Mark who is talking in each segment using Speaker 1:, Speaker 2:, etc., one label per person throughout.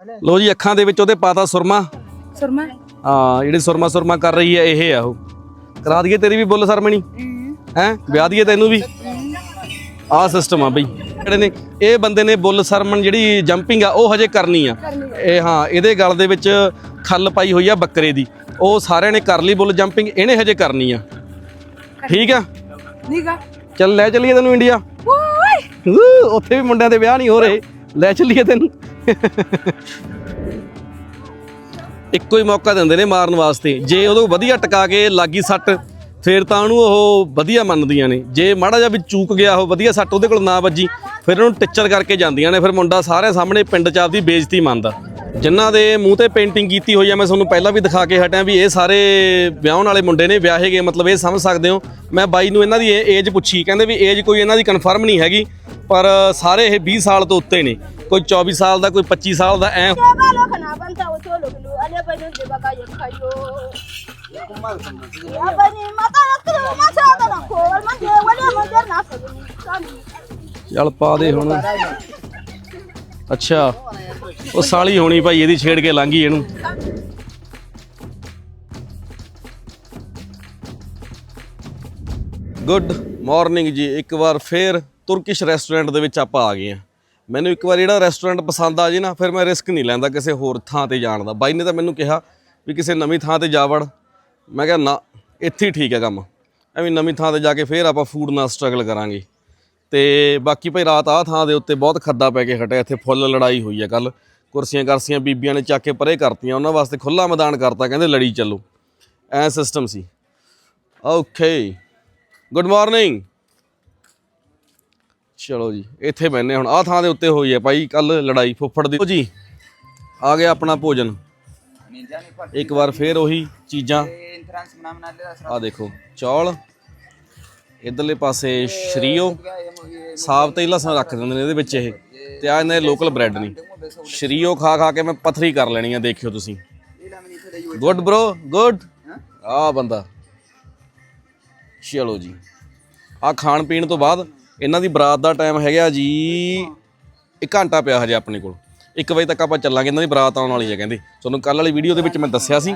Speaker 1: ਲੋ ਜੀ ਅੱਖਾਂ ਦੇ ਵਿੱਚ ਉਹਦੇ ਪਾਤਾ ਸੁਰਮਾ।
Speaker 2: ਸੁਰਮਾ?
Speaker 1: ਹਾਂ ਜਿਹੜੀ ਸੁਰਮਾ ਸੁਰਮਾ ਕਰ ਰਹੀ ਹੈ ਇਹ ਆ ਉਹ। ਕਰਾ ਦਈਏ ਤੇਰੀ ਵੀ ਬੁੱਲ ਸਰਮਣੀ? ਹੈ ਵਿਆਹ ਦਈਏ ਤੈਨੂੰ ਵੀ? ਆਹ ਸਿਸਟਮ ਆ ਬਈ। ਜਿਹੜੇ ਨੇ ਇਹ ਬੰਦੇ ਨੇ ਬੁੱਲ ਸਰਮਨ ਜਿਹੜੀ ਜੰਪਿੰਗ ਆ ਉਹ ਹਜੇ ਕਰਨੀ ਆ। ਇਹ ਹਾਂ ਇਹਦੇ ਗਲ ਦੇ ਵਿੱਚ ਖੱਲ ਪਾਈ ਹੋਈ ਆ ਬੱਕਰੇ ਦੀ। ਉਹ ਸਾਰਿਆਂ ਨੇ ਕਰ ਲਈ ਬੁੱਲ ਜੰਪਿੰਗ ਇਹਨੇ ਹਜੇ ਕਰਨੀ ਆ। ਠੀਕ ਆ?
Speaker 2: ਨੀਗਾ
Speaker 1: ਚੱਲ ਲੈ ਚੱਲੀਏ ਤੈਨੂੰ ਇੰਡੀਆ।
Speaker 2: ਓਏ!
Speaker 1: ਉੱਥੇ ਵੀ ਮੁੰਡਿਆਂ ਦੇ ਵਿਆਹ ਨਹੀਂ ਹੋ ਰਹੇ। ਲੈ ਚੱਲੀਏ ਤੈਨੂੰ। ਇੱਕੋ ਹੀ ਮੌਕਾ ਦਿੰਦੇ ਨੇ ਮਾਰਨ ਵਾਸਤੇ। ਜੇ ਉਦੋਂ ਵਧੀਆ ਟਿਕਾ ਕੇ ਲੱਗੀ ਸੱਟ, ਫਿਰ ਤਾਂ ਉਹਨੂੰ ਉਹ ਵਧੀਆ ਮੰਨਦੀਆਂ ਨੇ। ਜੇ ਮਾੜਾ ਜਿਹਾ ਵੀ ਚੂਕ ਗਿਆ, ਉਹ ਵਧੀਆ ਸੱਟ ਉਹਦੇ ਕੋਲ ਨਾ ਵੱਜੀ, ਫਿਰ ਉਹਨੂੰ ਟਿੱਚਰ ਕਰਕੇ ਜਾਂਦੀਆਂ ਨੇ। ਫਿਰ ਮੁੰਡਾ ਸਾਰਿਆਂ ਸਾਹਮਣੇ ਪਿੰਡ 'ਚ ਆਪਦੀ ਬੇਇੱਜ਼ਤੀ ਮੰਨਦਾ। ਜਿਨ੍ਹਾਂ ਦੇ ਮੂੰਹ ਤੇ ਪੇਂਟਿੰਗ ਕੀਤੀ ਹੋਈ ਆ, ਮੈਂ ਤੁਹਾਨੂੰ ਪਹਿਲਾਂ ਵੀ ਦਿਖਾ ਕੇ ਹਟਿਆ ਵੀ ਇਹ ਸਾਰੇ ਵਿਆਹਣ ਵਾਲੇ ਮੁੰਡੇ ਨੇ। ਵਿਆਹੇ ਗਏ, ਮਤਲਬ ਇਹ ਸਮਝ ਸਕਦੇ ਹੋ। ਮੈਂ ਬਾਈ ਨੂੰ ਇਹਨਾਂ ਦੀ ਏਜ ਪੁੱਛੀ, ਕਹਿੰਦੇ ਵੀ ਏਜ ਕੋਈ ਇਹਨਾਂ ਦੀ ਕਨਫਰਮ ਨਹੀਂ ਹੈਗੀ, ਪਰ ਸਾਰੇ ਇਹ 20 ਸਾਲ ਤੋਂ ਉੱਤੇ ਨੇ। ਕੋਈ 24 ਸਾਲ ਦਾ ਕੋਈ 25 ਸਾਲ ਦਾ ਐ
Speaker 3: Balo kana banta wato lulu ale bani de baka ya kayo. Ya bani mata ya kiro mata da na ko wal man de wale man de na fa ni.
Speaker 1: ਚੱਲ ਪਾ ਦੇ ਹੁਣ ਅੱਛਾ ਉਹ ਸਾਲੀ ਹੋਣੀ ਭਾਈ ਇਹਦੀ ਛੇੜ ਕੇ ਲੰਘੀ ਇਹਨੂੰ ਗੁੱਡ ਮਾਰਨਿੰਗ ਜੀ ਇੱਕ ਵਾਰ ਫੇਰ ਤੁਰਕਿਸ਼ ਰੈਸਟੋਰੈਂਟ ਦੇ ਵਿੱਚ ਆਪਾਂ ਆ ਗਏ ਆ ਮੈਨੂੰ ਇੱਕ ਵਾਰ ਜਿਹੜਾ ਰੈਸਟੋਰੈਂਟ ਪਸੰਦ ਆ ਜੇ ਨਾ, ਫਿਰ ਮੈਂ ਰਿਸਕ ਨਹੀਂ ਲੈਂਦਾ ਕਿਸੇ ਹੋਰ ਥਾਂ ਤੇ ਜਾਣ ਦਾ। ਬਾਈ ਨੇ ਤਾਂ ਮੈਨੂੰ ਕਿਹਾ ਵੀ ਕਿਸੇ ਨਵੀਂ ਥਾਂ ਤੇ ਜਾ ਵੜ। ਮੈਂ ਕਿਹਾ, ਨਾ, ਇੱਥੇ ਹੀ ਠੀਕ ਹੈ ਕੰਮ। ਐਵੇਂ ਨਵੀਂ ਥਾਂ ਤੇ ਜਾ ਕੇ ਫੇਰ ਆਪਾਂ ਫੂਡ ਨਾਲ ਸਟਰਗਲ ਕਰਾਂਗੇ। ਤੇ ਬਾਕੀ ਭਾਈ ਰਾਤ ਆਹ ਥਾਂ ਦੇ ਉੱਤੇ ਬਹੁਤ ਖੱਦਾ ਪੈ ਕੇ ਹਟਿਆ। ਇੱਥੇ ਫੁੱਲ ਲੜਾਈ ਹੋਈ ਹੈ ਕੱਲ ਕੁਰਸੀਆਂ ਕਰਸੀਆਂ ਬੀਬੀਆਂ ਨੇ ਚੱਕ ਕੇ ਪਰੇ ਕਰਤੀਆਂ। ਉਹਨਾਂ ਵਾਸਤੇ ਖੁੱਲਾ ਮੈਦਾਨ ਕਰਤਾ। ਕਹਿੰਦੇ ਲੜੀ ਚੱਲੋ। ਐ ਸਿਸਟਮ ਸੀ। ਓਕੇ ਗੁੱਡ ਮਾਰਨਿੰਗ ਚਲੋ ਜੀ, ਇੱਥੇ ਬੈਨੇ ਹੁਣ। ਆਹ ਥਾਂ ਦੇ ਉੱਤੇ ਹੋਈ ਹੈ ਭਾਈ ਕੱਲ ਲੜਾਈ ਫੁੱਫੜ ਦੀ। ਜੀ, ਆ ਗਿਆ ਆਪਣਾ ਭੋਜਨ। ਇੱਕ ਵਾਰ ਫੇਰ ਉਹੀ ਚੀਜ਼ਾਂ। ਆ ਦੇਖੋ, ਚੌਲ। ਇਧਰਲੇ ਪਾਸੇ ਸ਼ਰੀਓ। ਸਾਫ਼ ਤੇ ਲਸਣ ਰੱਖ ਦਿੰਦੇ ਨੇ ਇਹਦੇ ਵਿੱਚ ਇਹ। ਤੇ ਆ ਇਹਨਾਂ ਦੇ ਲੋਕਲ ਬ੍ਰੈਡ ਨਹੀਂ ਸ਼ਰੀਓ ਖਾ ਖਾ ਕੇ ਮੈਂ ਪਥਰੀ ਕਰ ਲੈਣੀ ਆ, ਦੇਖਿਓ ਤੁਸੀਂ। ਗੁੱਡ ਬ్రో ਗੁੱਡ ਆ ਬੰਦਾ। ਚਲੋ ਜੀ ਆ ਖਾਣ ਪੀਣ ਤੋਂ ਬਾਅਦ ਇਹਨਾਂ ਦੀ ਬਰਾਤ ਦਾ ਟਾਈਮ ਹੈਗਾ ਜੀ ਇੱਕ ਘੰਟਾ ਪਿਆ ਹਜੇ ਆਪਣੇ ਕੋਲ। 1 ਵਜੇ ਤੱਕ ਆਪਾਂ ਚੱਲਾਂਗੇ ਇਹਨਾਂ ਦੀ ਬਰਾਤ ਆਉਣ ਵਾਲੀ ਹੈ ਕਹਿੰਦੇ। ਤੁਹਾਨੂੰ ਕੱਲ ਵਾਲੀ ਵੀਡੀਓ ਦੇ ਵਿੱਚ ਮੈਂ ਦੱਸਿਆ ਸੀ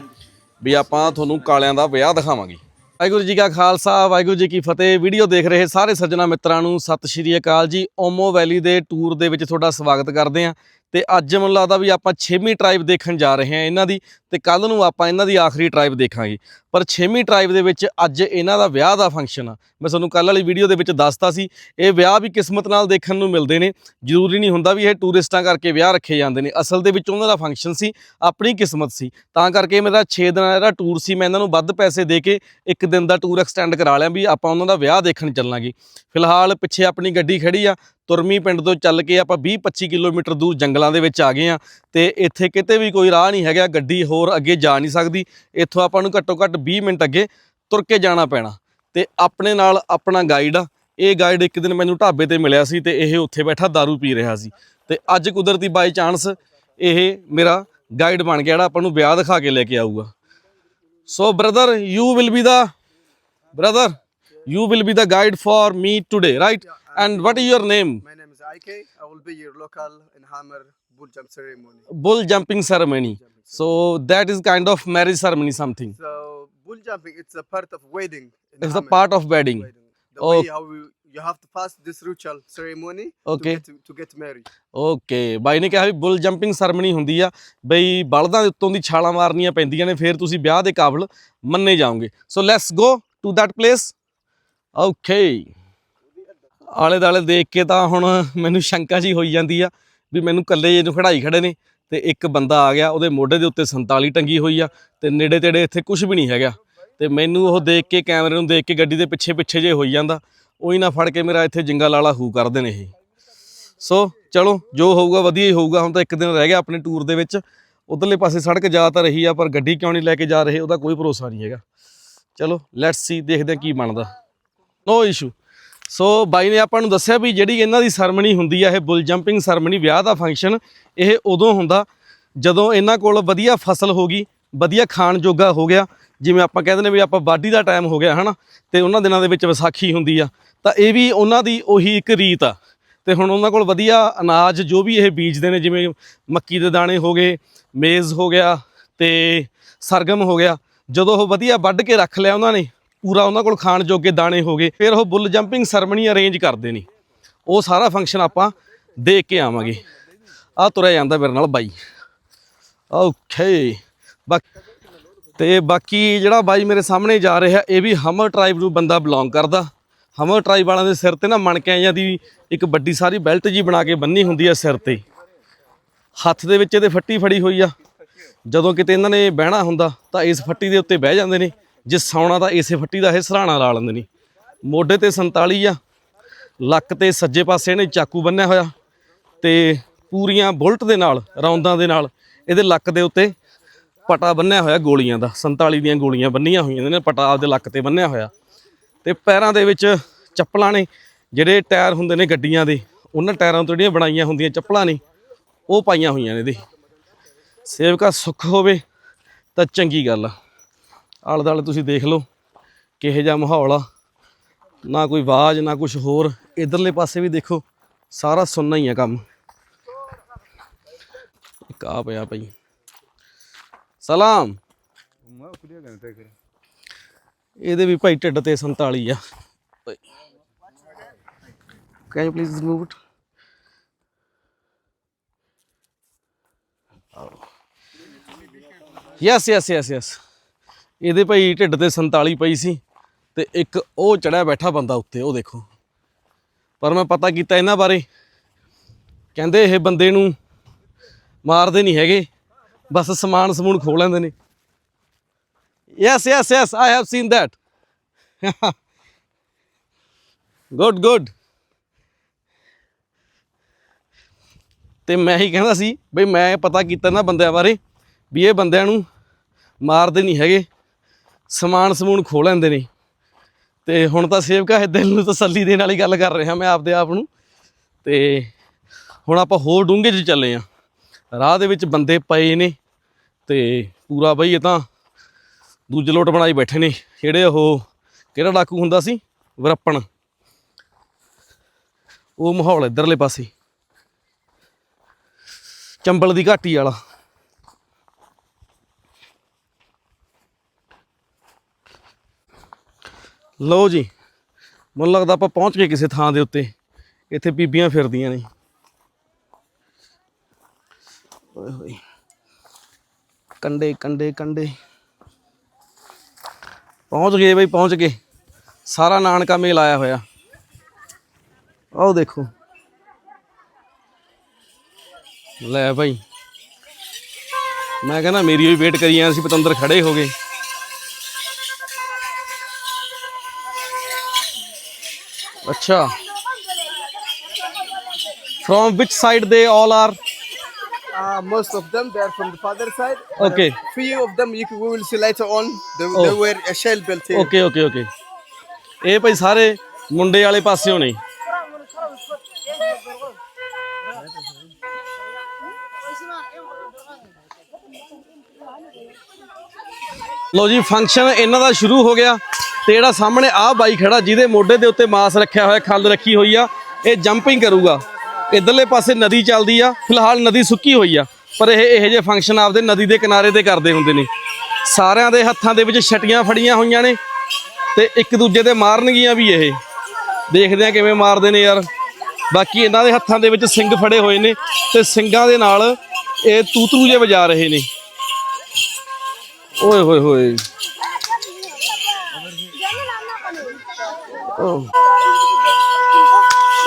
Speaker 1: ਵੀ ਆਪਾਂ ਤੁਹਾਨੂੰ ਕਾਲਿਆਂ ਦਾ ਵਿਆਹ ਦਿਖਾਵਾਂਗੇ। ਵਾਹਿਗੁਰੂ ਜੀ ਕਾ ਖਾਲਸਾ ਵਾਹਿਗੁਰੂ ਜੀ ਕੀ ਫਤਿਹ। ਵੀਡੀਓ ਦੇਖ ਰਹੇ ਸਾਰੇ ਸੱਜਣਾ ਮਿੱਤਰਾਂ ਨੂੰ ਸਤਿ ਸ਼੍ਰੀ ਅਕਾਲ ਜੀ। ਓਮੋ ਵੈਲੀ ਦੇ ਟੂਰ ਦੇ ਵਿੱਚ ਤੁਹਾਡਾ ਸਵਾਗਤ ਕਰਦੇ ਹਾਂ। ਤੇ ਅੱਜ ਮੈਨੂੰ ਲੱਗਦਾ ਵੀ ਆਪਾਂ 6ਵੀਂ ਟਰਾਈਬ ਦੇਖਣ ਜਾ ਰਹੇ ਹਾਂ ਇਹਨਾਂ ਦੀ ਤੇ ਕੱਲ ਨੂੰ ਆਪਾਂ ਇਹਨਾਂ ਦੀ ਆਖਰੀ ਟਰਾਈਬ ਦੇਖਾਂਗੇ। ਪਰ 6ਵੀਂ ਟਰਾਈਬ ਦੇ ਵਿੱਚ ਅੱਜ ਇਹਨਾਂ ਦਾ ਵਿਆਹ ਦਾ ਫੰਕਸ਼ਨ ਆ। ਮੈਂ ਤੁਹਾਨੂੰ ਕੱਲ ਵਾਲੀ ਵੀਡੀਓ ਦੇ ਵਿੱਚ ਦੱਸਤਾ ਸੀ, ਇਹ ਵਿਆਹ ਵੀ ਕਿਸਮਤ ਨਾਲ ਦੇਖਣ ਨੂੰ ਮਿਲਦੇ ਨੇ। ਜ਼ਰੂਰੀ ਨਹੀਂ ਹੁੰਦਾ ਵੀ ਇਹ ਟੂਰਿਸਟਾਂ ਕਰਕੇ ਵਿਆਹ ਰੱਖੇ ਜਾਂਦੇ ਨੇ। ਅਸਲ ਦੇ ਵਿੱਚ ਉਹਨਾਂ ਦਾ ਫੰਕਸ਼ਨ ਸੀ, ਆਪਣੀ ਕਿਸਮਤ ਸੀ। ਤਾਂ ਕਰਕੇ ਮੇਰਾ 6 ਦਿਨਾਂ ਦਾ ਟੂਰ ਸੀ, ਮੈਂ ਇਹਨਾਂ ਨੂੰ ਵੱਧ ਪੈਸੇ ਦੇ ਕੇ ਇੱਕ ਦਿਨ ਦਾ ਟੂਰ ਐਕਸਟੈਂਡ ਕਰਾ ਲਿਆ ਵੀ ਆਪਾਂ ਉਹਨਾਂ ਦਾ ਵਿਆਹ ਦੇਖਣ ਚੱਲਾਂਗੇ। ਫਿਲਹਾਲ ਪਿੱਛੇ ਆਪਣੀ ਗੱਡੀ ਖੜੀ ਆ ਤੁਰਮੀ ਪਿੰਡ ਤੋਂ ਚੱਲ ਕੇ ਆਪਾਂ 20-25 ਕਿਲੋਮੀਟਰ ਦੂਰ ਜੰਗਲਾਂ ਦੇ ਵਿੱਚ ਆ ਗਏ ਆ ਤੇ ਇੱਥੇ ਕਿਤੇ ਵੀ ਕੋਈ ਰਾਹ ਨਹੀਂ ਹੈਗਾ, ਗੱਡੀ ਹੋਰ ਅੱਗੇ ਜਾ ਨਹੀਂ ਸਕਦੀ। ਇੱਥੋਂ ਆਪਾਂ ਨੂੰ ਘੱਟੋ ਘੱਟ 20 ਮਿੰਟ ਅੱਗੇ ਤੁਰ ਕੇ ਜਾਣਾ ਪੈਣਾ। ਤੇ ਆਪਣੇ ਨਾਲ ਆਪਣਾ ਗਾਈਡ ਆ। ਇਹ ਗਾਈਡ ਇੱਕ ਦਿਨ ਮੈਨੂੰ ਢਾਬੇ ਤੇ ਮਿਲਿਆ ਸੀ ਤੇ ਇਹ ਉੱਥੇ ਬੈਠਾ दारू ਪੀ ਰਿਹਾ ਸੀ। ਤੇ ਅੱਜ ਕੁਦਰਤੀ ਬਾਈ ਚਾਂਸ ਇਹ ਮੇਰਾ ਗਾਈਡ ਬਣ ਗਿਆ ਜਿਹੜਾ ਆਪਾਂ ਨੂੰ ਵਿਆਹ ਦਿਖਾ ਕੇ ਲੈ ਕੇ ਆਊਗਾ। So brother you will be the brother you will be the guide for me today right and what is your name
Speaker 4: My name is Ike. I will be your local in Hammer bull jump ceremony.
Speaker 1: bull jumping ceremony so that is kind of marriage ceremony something
Speaker 4: So bull jumping, it's a part of wedding. in
Speaker 1: it's a
Speaker 4: Hammer.
Speaker 1: part of wedding
Speaker 4: Wedding. The
Speaker 1: Oh.
Speaker 4: way how you, you have to pass this ritual ceremony
Speaker 1: Okay.
Speaker 4: to, get, to get married.
Speaker 1: Okay ਬਾਈ ਨੇ ਕਿਹਾ ਵੀ ਬੁੱਲ jumping ceremony ਹੁੰਦੀ ਆ ਬਈ ਬਲਦਾਂ ਦੇ ਉੱਤੋਂ ਦੀ ਛਾਲਾਂ ਮਾਰਨੀਆਂ ਪੈਂਦੀਆਂ ਨੇ ਫਿਰ ਤੁਸੀਂ ਵਿਆਹ ਦੇ ਕਾਬਿਲ ਮੰਨੇ ਜਾਓਗੇ so let's go to that place okay ਆਲੇ ਦਾਲੇ ਦੇਖ ਕੇ ਤਾਂ ਹੁਣ ਮੈਨੂੰ ਸ਼ੰਕਾ ਜੀ ਹੋਈ ਜਾਂਦੀ ਆ ਵੀ ਮੈਨੂੰ ਇਕੱਲੇ ਜੇ ਨੂੰ ਖੜਾਈ ਖੜੇ ਨੇ ਤੇ ਇੱਕ ਬੰਦਾ ਆ ਗਿਆ, ਉਹਦੇ ਮੋਢੇ ਦੇ ਉੱਤੇ 47 ਟੰਗੀ ਹੋਈ ਆ ਤੇ ਨੇੜੇ ਤੇੜੇ ਇੱਥੇ ਕੁਝ ਵੀ ਨਹੀਂ ਹੈਗਾ ਤੇ ਮੈਨੂੰ ਉਹ ਦੇਖ ਕੇ, ਕੈਮਰੇ ਨੂੰ ਦੇਖ ਕੇ ਗੱਡੀ ਦੇ ਪਿੱਛੇ ਪਿੱਛੇ ਜੇ ਹੋਈ ਜਾਂਦਾ, ਉਹੀ ਨਾ ਫੜ ਕੇ ਮੇਰਾ ਇੱਥੇ ਜਿੰਗਾ ਲਾਲਾ ਹੂ ਕਰਦੇ ਨੇ ਇਹ। ਸੋ ਚਲੋ, ਜੋ ਹੋਊਗਾ ਵਧੀਆ ਹੀ ਹੋਊਗਾ, ਹੁਣ ਤਾਂ ਇੱਕ ਦਿਨ ਰਹਿ ਗਿਆ ਆਪਣੇ ਟੂਰ ਦੇ ਵਿੱਚ, ਉਧਰਲੇ ਪਾਸੇ ਸੜਕ ਜਾ ਤਾਂ ਰਹੀ ਆ, ਪਰ ਗੱਡੀ ਕਿਉਂ ਨਹੀਂ ਲੈ ਕੇ ਜਾ ਰਹੇ, ਉਹਦਾ ਕੋਈ ਭਰੋਸਾ ਨਹੀਂ ਹੈਗਾ। ਚਲੋ ਲੈਟਸ ਸੀ ਦੇਖਦੇ ਹਾਂ ਕੀ ਬਣਦਾ। ਨੋ ਇਸ਼ੂ ਸੋ ਬਾਈ ਨੇ ਆਪਾਂ ਨੂੰ ਦੱਸਿਆ ਵੀ ਜਿਹੜੀ ਇਹਨਾਂ ਦੀ ਸਰਮਨੀ ਹੁੰਦੀ ਆ, ਇਹ ਬੁਲ ਜੰਪਿੰਗ ਸਰਮਨੀ ਵਿਆਹ ਦਾ ਫੰਕਸ਼ਨ ਇਹ ਉਦੋਂ ਹੁੰਦਾ ਜਦੋਂ ਇਹਨਾਂ ਕੋਲ ਵਧੀਆ ਫਸਲ ਹੋ ਗਈ, ਵਧੀਆ ਖਾਣ ਜੋਗਾ ਹੋ ਗਿਆ, ਜਿਵੇਂ ਆਪਾਂ ਕਹਿੰਦੇ ਨੇ ਵੀ ਆਪਾਂ ਵਾਢੀ ਦਾ ਟਾਈਮ ਹੋ ਗਿਆ, ਹਨਾ, ਤੇ ਉਹਨਾਂ ਦਿਨਾਂ ਦੇ ਵਿੱਚ ਵਿਸਾਖੀ ਹੁੰਦੀ ਆ, ਤਾਂ ਇਹ ਵੀ ਉਹਨਾਂ ਦੀ ਉਹੀ ਇੱਕ ਰੀਤ ਆ। ਤੇ ਹੁਣ ਉਹਨਾਂ ਕੋਲ ਵਧੀਆ ਅਨਾਜ, ਜੋ ਵੀ ਇਹ ਬੀਜਦੇ ਨੇ, ਜਿਵੇਂ ਮੱਕੀ ਦੇ ਦਾਣੇ ਹੋ ਗਏ, ਮੇਜ਼ ਹੋ ਗਿਆ ਤੇ ਸਰਗਮ ਹੋ ਗਿਆ, ਜਦੋਂ ਉਹ ਵਧੀਆ ਵੱਢ ਕੇ ਰੱਖ ਲਿਆ ਉਹਨਾਂ ਨੇ ਪੂਰਾ ਉਹਨਾਂ ਕੋਲ ਖਾਣ ਜੋਗੇ ਦਾਣੇ ਹੋ ਗਏ, ਫਿਰ ਉਹ ਬੁੱਲ ਜੰਪਿੰਗ ਸਰਮਨੀ ਅਰੇਂਜ ਕਰਦੇ ਨੇ। ਉਹ ਸਾਰਾ ਫੰਕਸ਼ਨ ਆਪਾਂ ਦੇਖ ਕੇ ਆਵਾਂਗੇ। ਆ ਤੁਰਿਆ ਜਾਂਦਾ ਮੇਰੇ ਨਾਲ ਬਾਈ। ਓਕੇ ਬਾਕੀ ਤੇ ਬਾਕੀ ਜਿਹੜਾ ਬਾਈ ਮੇਰੇ ਸਾਹਮਣੇ ਜਾ ਰਿਹਾ, ਇਹ ਵੀ ਹਮਰ ਟ੍ਰਾਈਬ ਨੂੰ ਬੰਦਾ ਬਿਲੋਂਗ ਕਰਦਾ। ਹਮਰ ਟ੍ਰਾਈਬ ਵਾਲਿਆਂ ਦੇ ਸਿਰ ਤੇ ਨਾ ਮਣਕਿਆਂ ਜਾਂ ਦੀ ਇੱਕ ਵੱਡੀ ਸਾਰੀ ਬੈਲਟ ਜੀ ਬਣਾ ਕੇ ਬੰਨੀ ਹੁੰਦੀ ਆ ਸਿਰ ਤੇ। ਹੱਥ ਦੇ ਵਿੱਚ ਇਹਦੇ ਫੱਟੀ ਫੜੀ ਹੋਈ ਆ। ਜਦੋਂ ਕਿਤੇ ਇਹਨਾਂ ਨੇ ਬਹਿਣਾ ਹੁੰਦਾ, ਤਾਂ ਇਸ ਫੱਟੀ ਦੇ ਉੱਤੇ ਬਹਿ ਜਾਂਦੇ ਨੇ। ਜੇ ਸੌਣਾ ਤਾਂ ਇਸੇ ਫੱਟੀ ਦਾ ਇਹ ਸਰਾਣਾ ਲਾ ਲੈਂਦੇ ਨੇ। ਮੋਢੇ ਤੇ 47 ਆ, ਲੱਕ ਤੇ ਸੱਜੇ ਪਾਸੇ ਇਹਨੇ ਚਾਕੂ ਬੰਨਿਆ ਹੋਇਆ ਤੇ ਪੂਰੀਆਂ ਬੁਲਟ ਦੇ ਨਾਲ, ਰੌਂਦਾਂ ਦੇ ਨਾਲ ਇਹਦੇ ਲੱਕ ਦੇ ਉੱਤੇ ਪਟਾ ਬੰਨਿਆ ਹੋਇਆ ਗੋਲੀਆਂ ਦਾ 47 ਦੀਆਂ ਗੋਲੀਆਂ ਬੰਨੀਆਂ ਹੋਈਆਂ ਨੇ ਪਟਾ ਆਪਦੇ ਲੱਕ ਤੇ ਬੰਨਿਆ ਹੋਇਆ। ਤੇ ਪੈਰਾਂ ਦੇ ਵਿੱਚ ਚੱਪਲਾਂ ਨੇ, ਜਿਹੜੇ ਟਾਇਰ ਹੁੰਦੇ ਨੇ ਗੱਡੀਆਂ ਦੇ, ਉਹਨਾਂ ਟਾਇਰਾਂ ਤੋਂ ਜਿਹੜੀਆਂ ਬਣਾਈਆਂ ਹੁੰਦੀਆਂ ਚੱਪਲਾਂ ਨੇ, ਉਹ ਪਾਈਆਂ ਹੋਈਆਂ ਨੇ ਇਹਦੀ। ਸੇਵਕਾ ਸੁੱਖ ਹੋਵੇ ਤਾਂ ਚੰਗੀ ਗੱਲ ਆ। ਆਲੇ ਦੁਆਲੇ ਤੁਸੀਂ ਦੇਖ ਲਓ ਕਿਹੋ ਜਿਹਾ ਮਾਹੌਲ ਆ। ਨਾ ਕੋਈ ਆਵਾਜ਼ ਨਾ ਕੁਝ ਹੋਰ। ਇਧਰਲੇ ਪਾਸੇ ਵੀ ਦੇਖੋ ਸਾਰਾ ਸੁੰਨਾ ਹੀ ਆ ਕੰਮ। ਇੱਕ ਆ ਪਿਆ ਭਾਈ। ਸਲਾਮ। ਇਹਦੇ ਵੀ ਭਾਈ ਢਿੱਡ ਤੇ 47 ਆ। Can you please move it yes yes yes yes ਇਹਦੇ ਭਾਈ ਢਿੱਡ ਤੇ 47 ਪਈ ਸੀ ਤੇ ਇੱਕ ਉਹ ਚੜਿਆ ਬੈਠਾ ਬੰਦਾ ਉੱਤੇ, ਉਹ ਦੇਖੋ। ਪਰ ਮੈਂ ਪਤਾ ਕੀਤਾ ਇਹਨਾਂ ਬਾਰੇ। ਕਹਿੰਦੇ ਇਹ ਬੰਦੇ ਨੂੰ ਮਾਰਦੇ ਨਹੀਂ ਹੈਗੇ। ਬਸ ਸਮਾਨ ਸਮੂਨ ਖੋ ਲੈਂਦੇ ਨੇ। Yes yes yes I have seen that good good ਤੇ ਮੈਂ ਹੀ ਕਹਿੰਦਾ ਸੀ, ਬਈ ਮੈਂ ਪਤਾ ਕੀਤਾ ਨਾ ਬੰਦਿਆਂ ਬਾਰੇ ਵੀ ਇਹ ਬੰਦਿਆਂ ਨੂੰ ਮਾਰਦੇ ਨਹੀਂ ਹੈਗੇ। ਸਮਾਨ ਸਮੂਨ ਖੋਹ ਲੈਂਦੇ ਨੇ। ਤੇ ਹੁਣ ਤਾਂ ਸੇਵਕਾ ਇਹ ਦਿਲ ਨੂੰ ਤਸੱਲੀ ਦੇਣ ਵਾਲੀ ਗੱਲ ਕਰ ਰਿਹਾ ਮੈਂ ਆਪਦੇ ਆਪ ਨੂੰ। ਤੇ ਹੁਣ ਆਪਾਂ ਹੋਰ ਡੂੰਘੇ 'ਚ ਚੱਲੇ ਆ। ਰਾਹ ਦੇ ਵਿੱਚ ਬੰਦੇ ਪਏ ਨੇ, ਤੇ ਪੂਰਾ ਬਈ ਇਹ ਤਾਂ ਦੂਜੇ ਲੋਟ ਬਣਾਈ ਬੈਠੇ ਨੇ। ਜਿਹੜੇ ਉਹ ਕਿਹੜਾ ਡਾਕੂ ਹੁੰਦਾ ਸੀ? ਵਰਪਣ ਉਹ ਮਾਹੌਲ ਇਧਰਲੇ ਪਾਸੇ। ਚੰਬਲ ਦੀ ਘਾਟੀ ਵਾਲਾ। ਲਓ ਜੀ, ਮੈਨੂੰ ਲੱਗਦਾ ਆਪਾਂ ਪਹੁੰਚ ਗਏ ਕਿਸੇ ਥਾਂ ਦੇ ਉੱਤੇ। ਇੱਥੇ ਬੀਬੀਆਂ ਫਿਰਦੀਆਂ ਨੇ। ਓਏ ਹੋਏ। ਕੰਡੇ ਕੰਡੇ ਕੰਡੇ। ਪਹੁੰਚ ਗਏ ਬਈ, ਪਹੁੰਚ ਗਏ। ਸਾਰਾ ਨਾਨਕਾ ਮੇਲ ਆਇਆ ਹੋਇਆ। ਆਓ ਦੇਖੋ। ਲੈ ਭਾਈ ਮੈਂ ਕਹਿੰਦਾ, ਮੇਰੀ ਵੀ ਵੇਟ ਕਰੀ ਜਾਂਦੇ ਸੀ, ਪਤੰਦਰ ਖੜੇ ਹੋ ਗਏ। ਅੱਛਾ from which side they all are
Speaker 4: Uh, most of them, they are from the father side.
Speaker 1: Okay.
Speaker 4: Few of them, you can, we will see later on. They, they
Speaker 1: Oh.
Speaker 4: wear a shell belt here.
Speaker 1: Okay okay okay ਇਹ ਭਾਈ ਸਾਰੇ ਮੁੰਡੇ ਵਾਲੇ ਪਾਸਿਓਂ ਨੇ ਲੋ ਜੀ function ਇਹਨਾਂ ਦਾ ਸ਼ੁਰੂ ਹੋ ਗਿਆ ਤੇ ਜਿਹੜਾ ਸਾਹਮਣੇ ਆਹ ਬਾਈ ਖੜਾ, ਜਿਹਦੇ ਮੋਢੇ ਦੇ ਉੱਤੇ ਮਾਸ ਰੱਖਿਆ ਹੋਇਆ ਖੱਲ ਰੱਖੀ ਹੋਈ ਆ, ਇਹ ਜੰਪਿੰਗ ਕਰੂਗਾ। ਇਧਰਲੇ ਪਾਸੇ ਨਦੀ ਚੱਲਦੀ ਆ, ਫਿਲਹਾਲ ਨਦੀ ਸੁੱਕੀ ਹੋਈ ਆ, ਪਰ ਇਹ ਇਹੋ ਜਿਹੇ ਫੰਕਸ਼ਨ ਆਪਦੇ ਨਦੀ ਦੇ ਕਿਨਾਰੇ ਤੇ ਕਰਦੇ ਹੁੰਦੇ ਨੇ। ਸਾਰਿਆਂ ਦੇ ਹੱਥਾਂ ਦੇ ਵਿੱਚ ਛਟੀਆਂ ਫੜੀਆਂ ਹੋਈਆਂ ਨੇ, ਤੇ ਇੱਕ ਦੂਜੇ ਤੇ ਮਾਰਨਗੀਆਂ ਵੀ ਇਹ। ਦੇਖਦੇ ਆ ਕਿਵੇਂ ਮਾਰਦੇ ਨੇ ਯਾਰ। ਬਾਕੀ ਇਹਨਾਂ ਦੇ ਹੱਥਾਂ ਦੇ ਵਿੱਚ ਸਿੰਘ ਫੜੇ ਹੋਏ ਨੇ, ਤੇ ਸਿੰਘਾਂ ਦੇ ਨਾਲ ਇਹ ਤੂਤਰੂ ਜੇ ਵਜਾ ਰਹੇ ਨੇ। ਓਏ ਹੋਏ ਹੋਏ।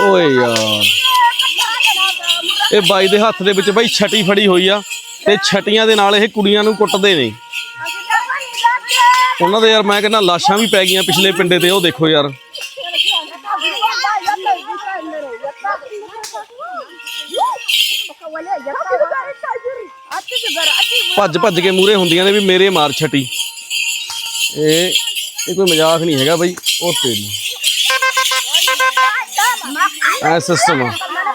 Speaker 1: ਓਏ ਯਾਰ। ਇਹ ਬਾਈ ਦੇ ਹੱਥ ਦੇ ਵਿੱਚ ਬਾਈ ਛਟੀ ਫੜੀ ਹੋਈ ਆ ਤੇ ਛਟੀਆਂ ਦੇ ਨਾਲ ਇਹ ਕੁੜੀਆਂ ਨੂੰ ਕੁੱਟਦੇ ਨੇ। ਉਹਨਾਂ ਦੇ ਯਾਰ ਮੈਂ ਕਹਿੰਦਾ ਲਾਸ਼ਾਂ ਵੀ ਪੈ ਗਈਆਂ ਪਿਛਲੇ ਪਿੰਡੇ ਤੇ, ਉਹ ਦੇਖੋ ਯਾਰ। ਭੱਜ ਭੱਜ ਕੇ ਮੂਰੇ ਹੁੰਦੀਆਂ ਨੇ ਵੀ ਮੇਰੇ ਮਾਰ ਛਟੀ। ਇਹ ਇਹ ਕੋਈ ਮਜ਼ਾਕ ਨਹੀਂ ਹੈਗਾ ਬਈ, ਉਹ ਤੇਰੀ। ਐ ਸਿਸਟਮ ਆ।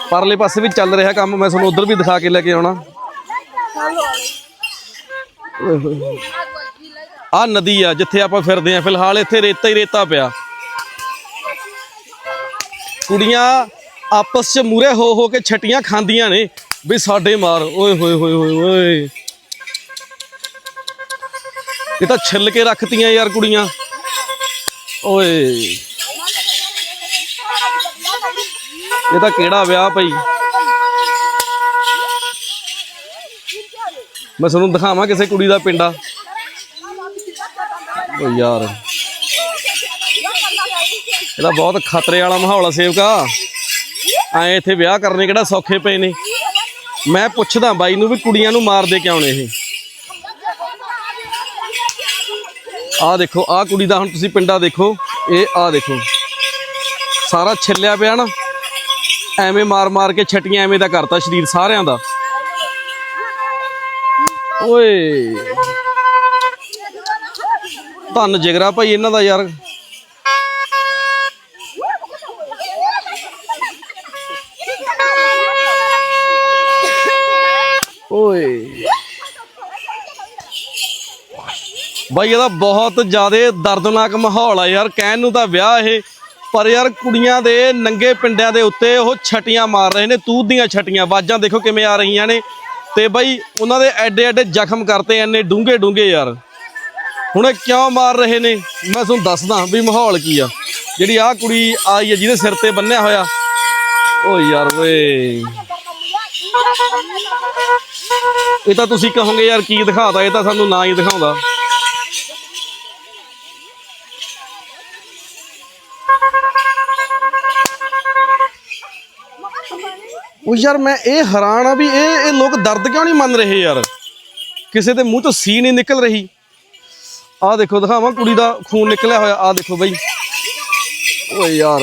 Speaker 1: ਪਰਲੇ ਪਾਸੇ ਵੀ ਚੱਲ ਰਿਹਾ ਕੰਮ, ਮੈਂ ਤੁਹਾਨੂੰ ਉਧਰ ਵੀ ਦਿਖਾ ਕੇ ਲੈ ਕੇ ਆਉਣਾ। ਆ ਨਦੀ ਆ, ਜਿੱਥੇ ਆਪਾਂ ਫਿਰਦੇ ਆ। ਫਿਲਹਾਲ ਇੱਥੇ ਰੇਤਾ ਹੀ ਰੇਤਾ ਪਿਆ। ਕੁੜੀਆਂ ਆਪਸ 'ਚ ਮੂਰੇ ਹੋ ਹੋ ਕੇ ਛਟੀਆਂ ਖਾਂਦੀਆਂ ਨੇ। ਵੀ ਸਾਡੇ ਮਾਰ, ਓਏ, ਹੋਏ ਹੋਏ ਹੋਏ, ਓਏ। ਇਹ ਤਾਂ ਛਿੱਲ ਕੇ ਰੱਖਤੀਆਂ ਯਾਰ ਕੁੜੀਆਂ। ਓਏ। ਇਹ ਤਾਂ ਕਿਹੜਾ ਵਿਆਹ ਭਾਈ? ਮੈਂ ਤੁਹਾਨੂੰ ਦਿਖਾਵਾਂ ਕਿਸੇ ਕੁੜੀ ਦਾ ਪਿੰਡਾ। ਓ ਯਾਰ। ਇਹਦਾ ਬਹੁਤ ਖਤਰੇ ਵਾਲਾ ਮਾਹੌਲ ਆ ਸੇਵਕਾ। ਐ ਇੱਥੇ ਵਿਆਹ ਕਰਨੇ ਕਿਹੜਾ ਸੌਖੇ ਪਏ ਨੇ। ਮੈਂ ਪੁੱਛਦਾ ਬਾਈ ਨੂੰ ਵੀ ਕੁੜੀਆਂ ਨੂੰ ਮਾਰਦੇ ਕਿਉਂ ਨੇ ਇਹ? ਆਹ ਦੇਖੋ ਆਹ ਕੁੜੀ ਦਾ ਹੁਣ ਤੁਸੀਂ ਪਿੰਡਾ ਦੇਖੋ। ਇਹ ਆਹ ਦੇਖੋ। ਸਾਰਾ ਛਿੱਲਿਆ ਪਿਆ ਨਾ। ਐਵੇਂ ਮਾਰ ਮਾਰ ਕੇ ਛਟੀਆਂ ਐਵੇਂ ਦਾ ਕਰਤਾ ਸਰੀਰ ਸਾਰਿਆਂ ਦਾ। ਓਏ। ਧੰਨ ਜਿਗਰਾ ਭਾਈ ਇਹਨਾਂ ਦਾ ਯਾਰ। ਓਏ। ਬਾਈ, ਇਹਦਾ ਬਹੁਤ ਜ਼ਿਆਦਾ ਦਰਦਨਾਕ ਮਾਹੌਲ ਆ ਯਾਰ। ਕਹਿਣ ਨੂੰ ਤਾਂ ਵਿਆਹ ਇਹ ਪਰ ਯਾਰ ਕੁੜੀਆਂ ਦੇ ਨੰਗੇ ਪਿੰਡਿਆਂ ਦੇ ਉੱਤੇ ਉਹ ਛਟੀਆਂ ਮਾਰ ਰਹੇ ਨੇ, ਤੂਤ ਦੀਆਂ ਛਟੀਆਂ। ਬਾਜਾਂ ਦੇਖੋ ਕਿਵੇਂ ਆ ਰਹੀਆਂ ਨੇ। ਤੇ ਬਈ ਉਹਨਾਂ ਦੇ ਐਡੇ ਐਡੇ ਜ਼ਖਮ ਕਰਤੇ ਐਨੇ ਡੂੰਘੇ ਡੂੰਘੇ ਯਾਰ। ਹੁਣ ਇਹ ਕਿਉਂ ਮਾਰ ਰਹੇ ਨੇ? ਮੈਂ ਤੁਹਾਨੂੰ ਦੱਸਦਾ ਵੀ ਮਾਹੌਲ ਕੀ ਆ। ਜਿਹੜੀ ਆਹ ਕੁੜੀ ਆਈ ਹੈ ਜਿਹਦੇ ਸਿਰ ਤੇ ਬੰਨਿਆ ਹੋਇਆ। ਓ ਯਾਰ ਓਏ। ਇਹ ਤਾਂ ਤੁਸੀਂ ਕਹੋਗੇ ਯਾਰ ਕੀ ਦਿਖਾਤਾ, ਇਹ ਤਾਂ ਸਾਨੂੰ ਨਾ ਹੀ ਦਿਖਾਉਂਦਾ। ਉਹ ਯਾਰ ਮੈਂ ਇਹ ਹੈਰਾਨ ਆ ਵੀ ਇਹ ਇਹ ਲੋਕ ਦਰਦ ਕਿਉਂ ਨਹੀਂ ਮੰਨ ਰਹੇ ਯਾਰ? ਕਿਸੇ ਦੇ ਮੂੰਹ ਤੋਂ ਸੀ ਨਹੀਂ ਨਿਕਲ ਰਹੀ। ਆਹ ਦੇਖੋ, ਦਿਖਾਵਾਂ ਕੁੜੀ ਦਾ ਖੂਨ ਨਿਕਲਿਆ ਹੋਇਆ, ਆਹ ਦੇਖੋ ਬਈ। ਓਏ ਯਾਰ,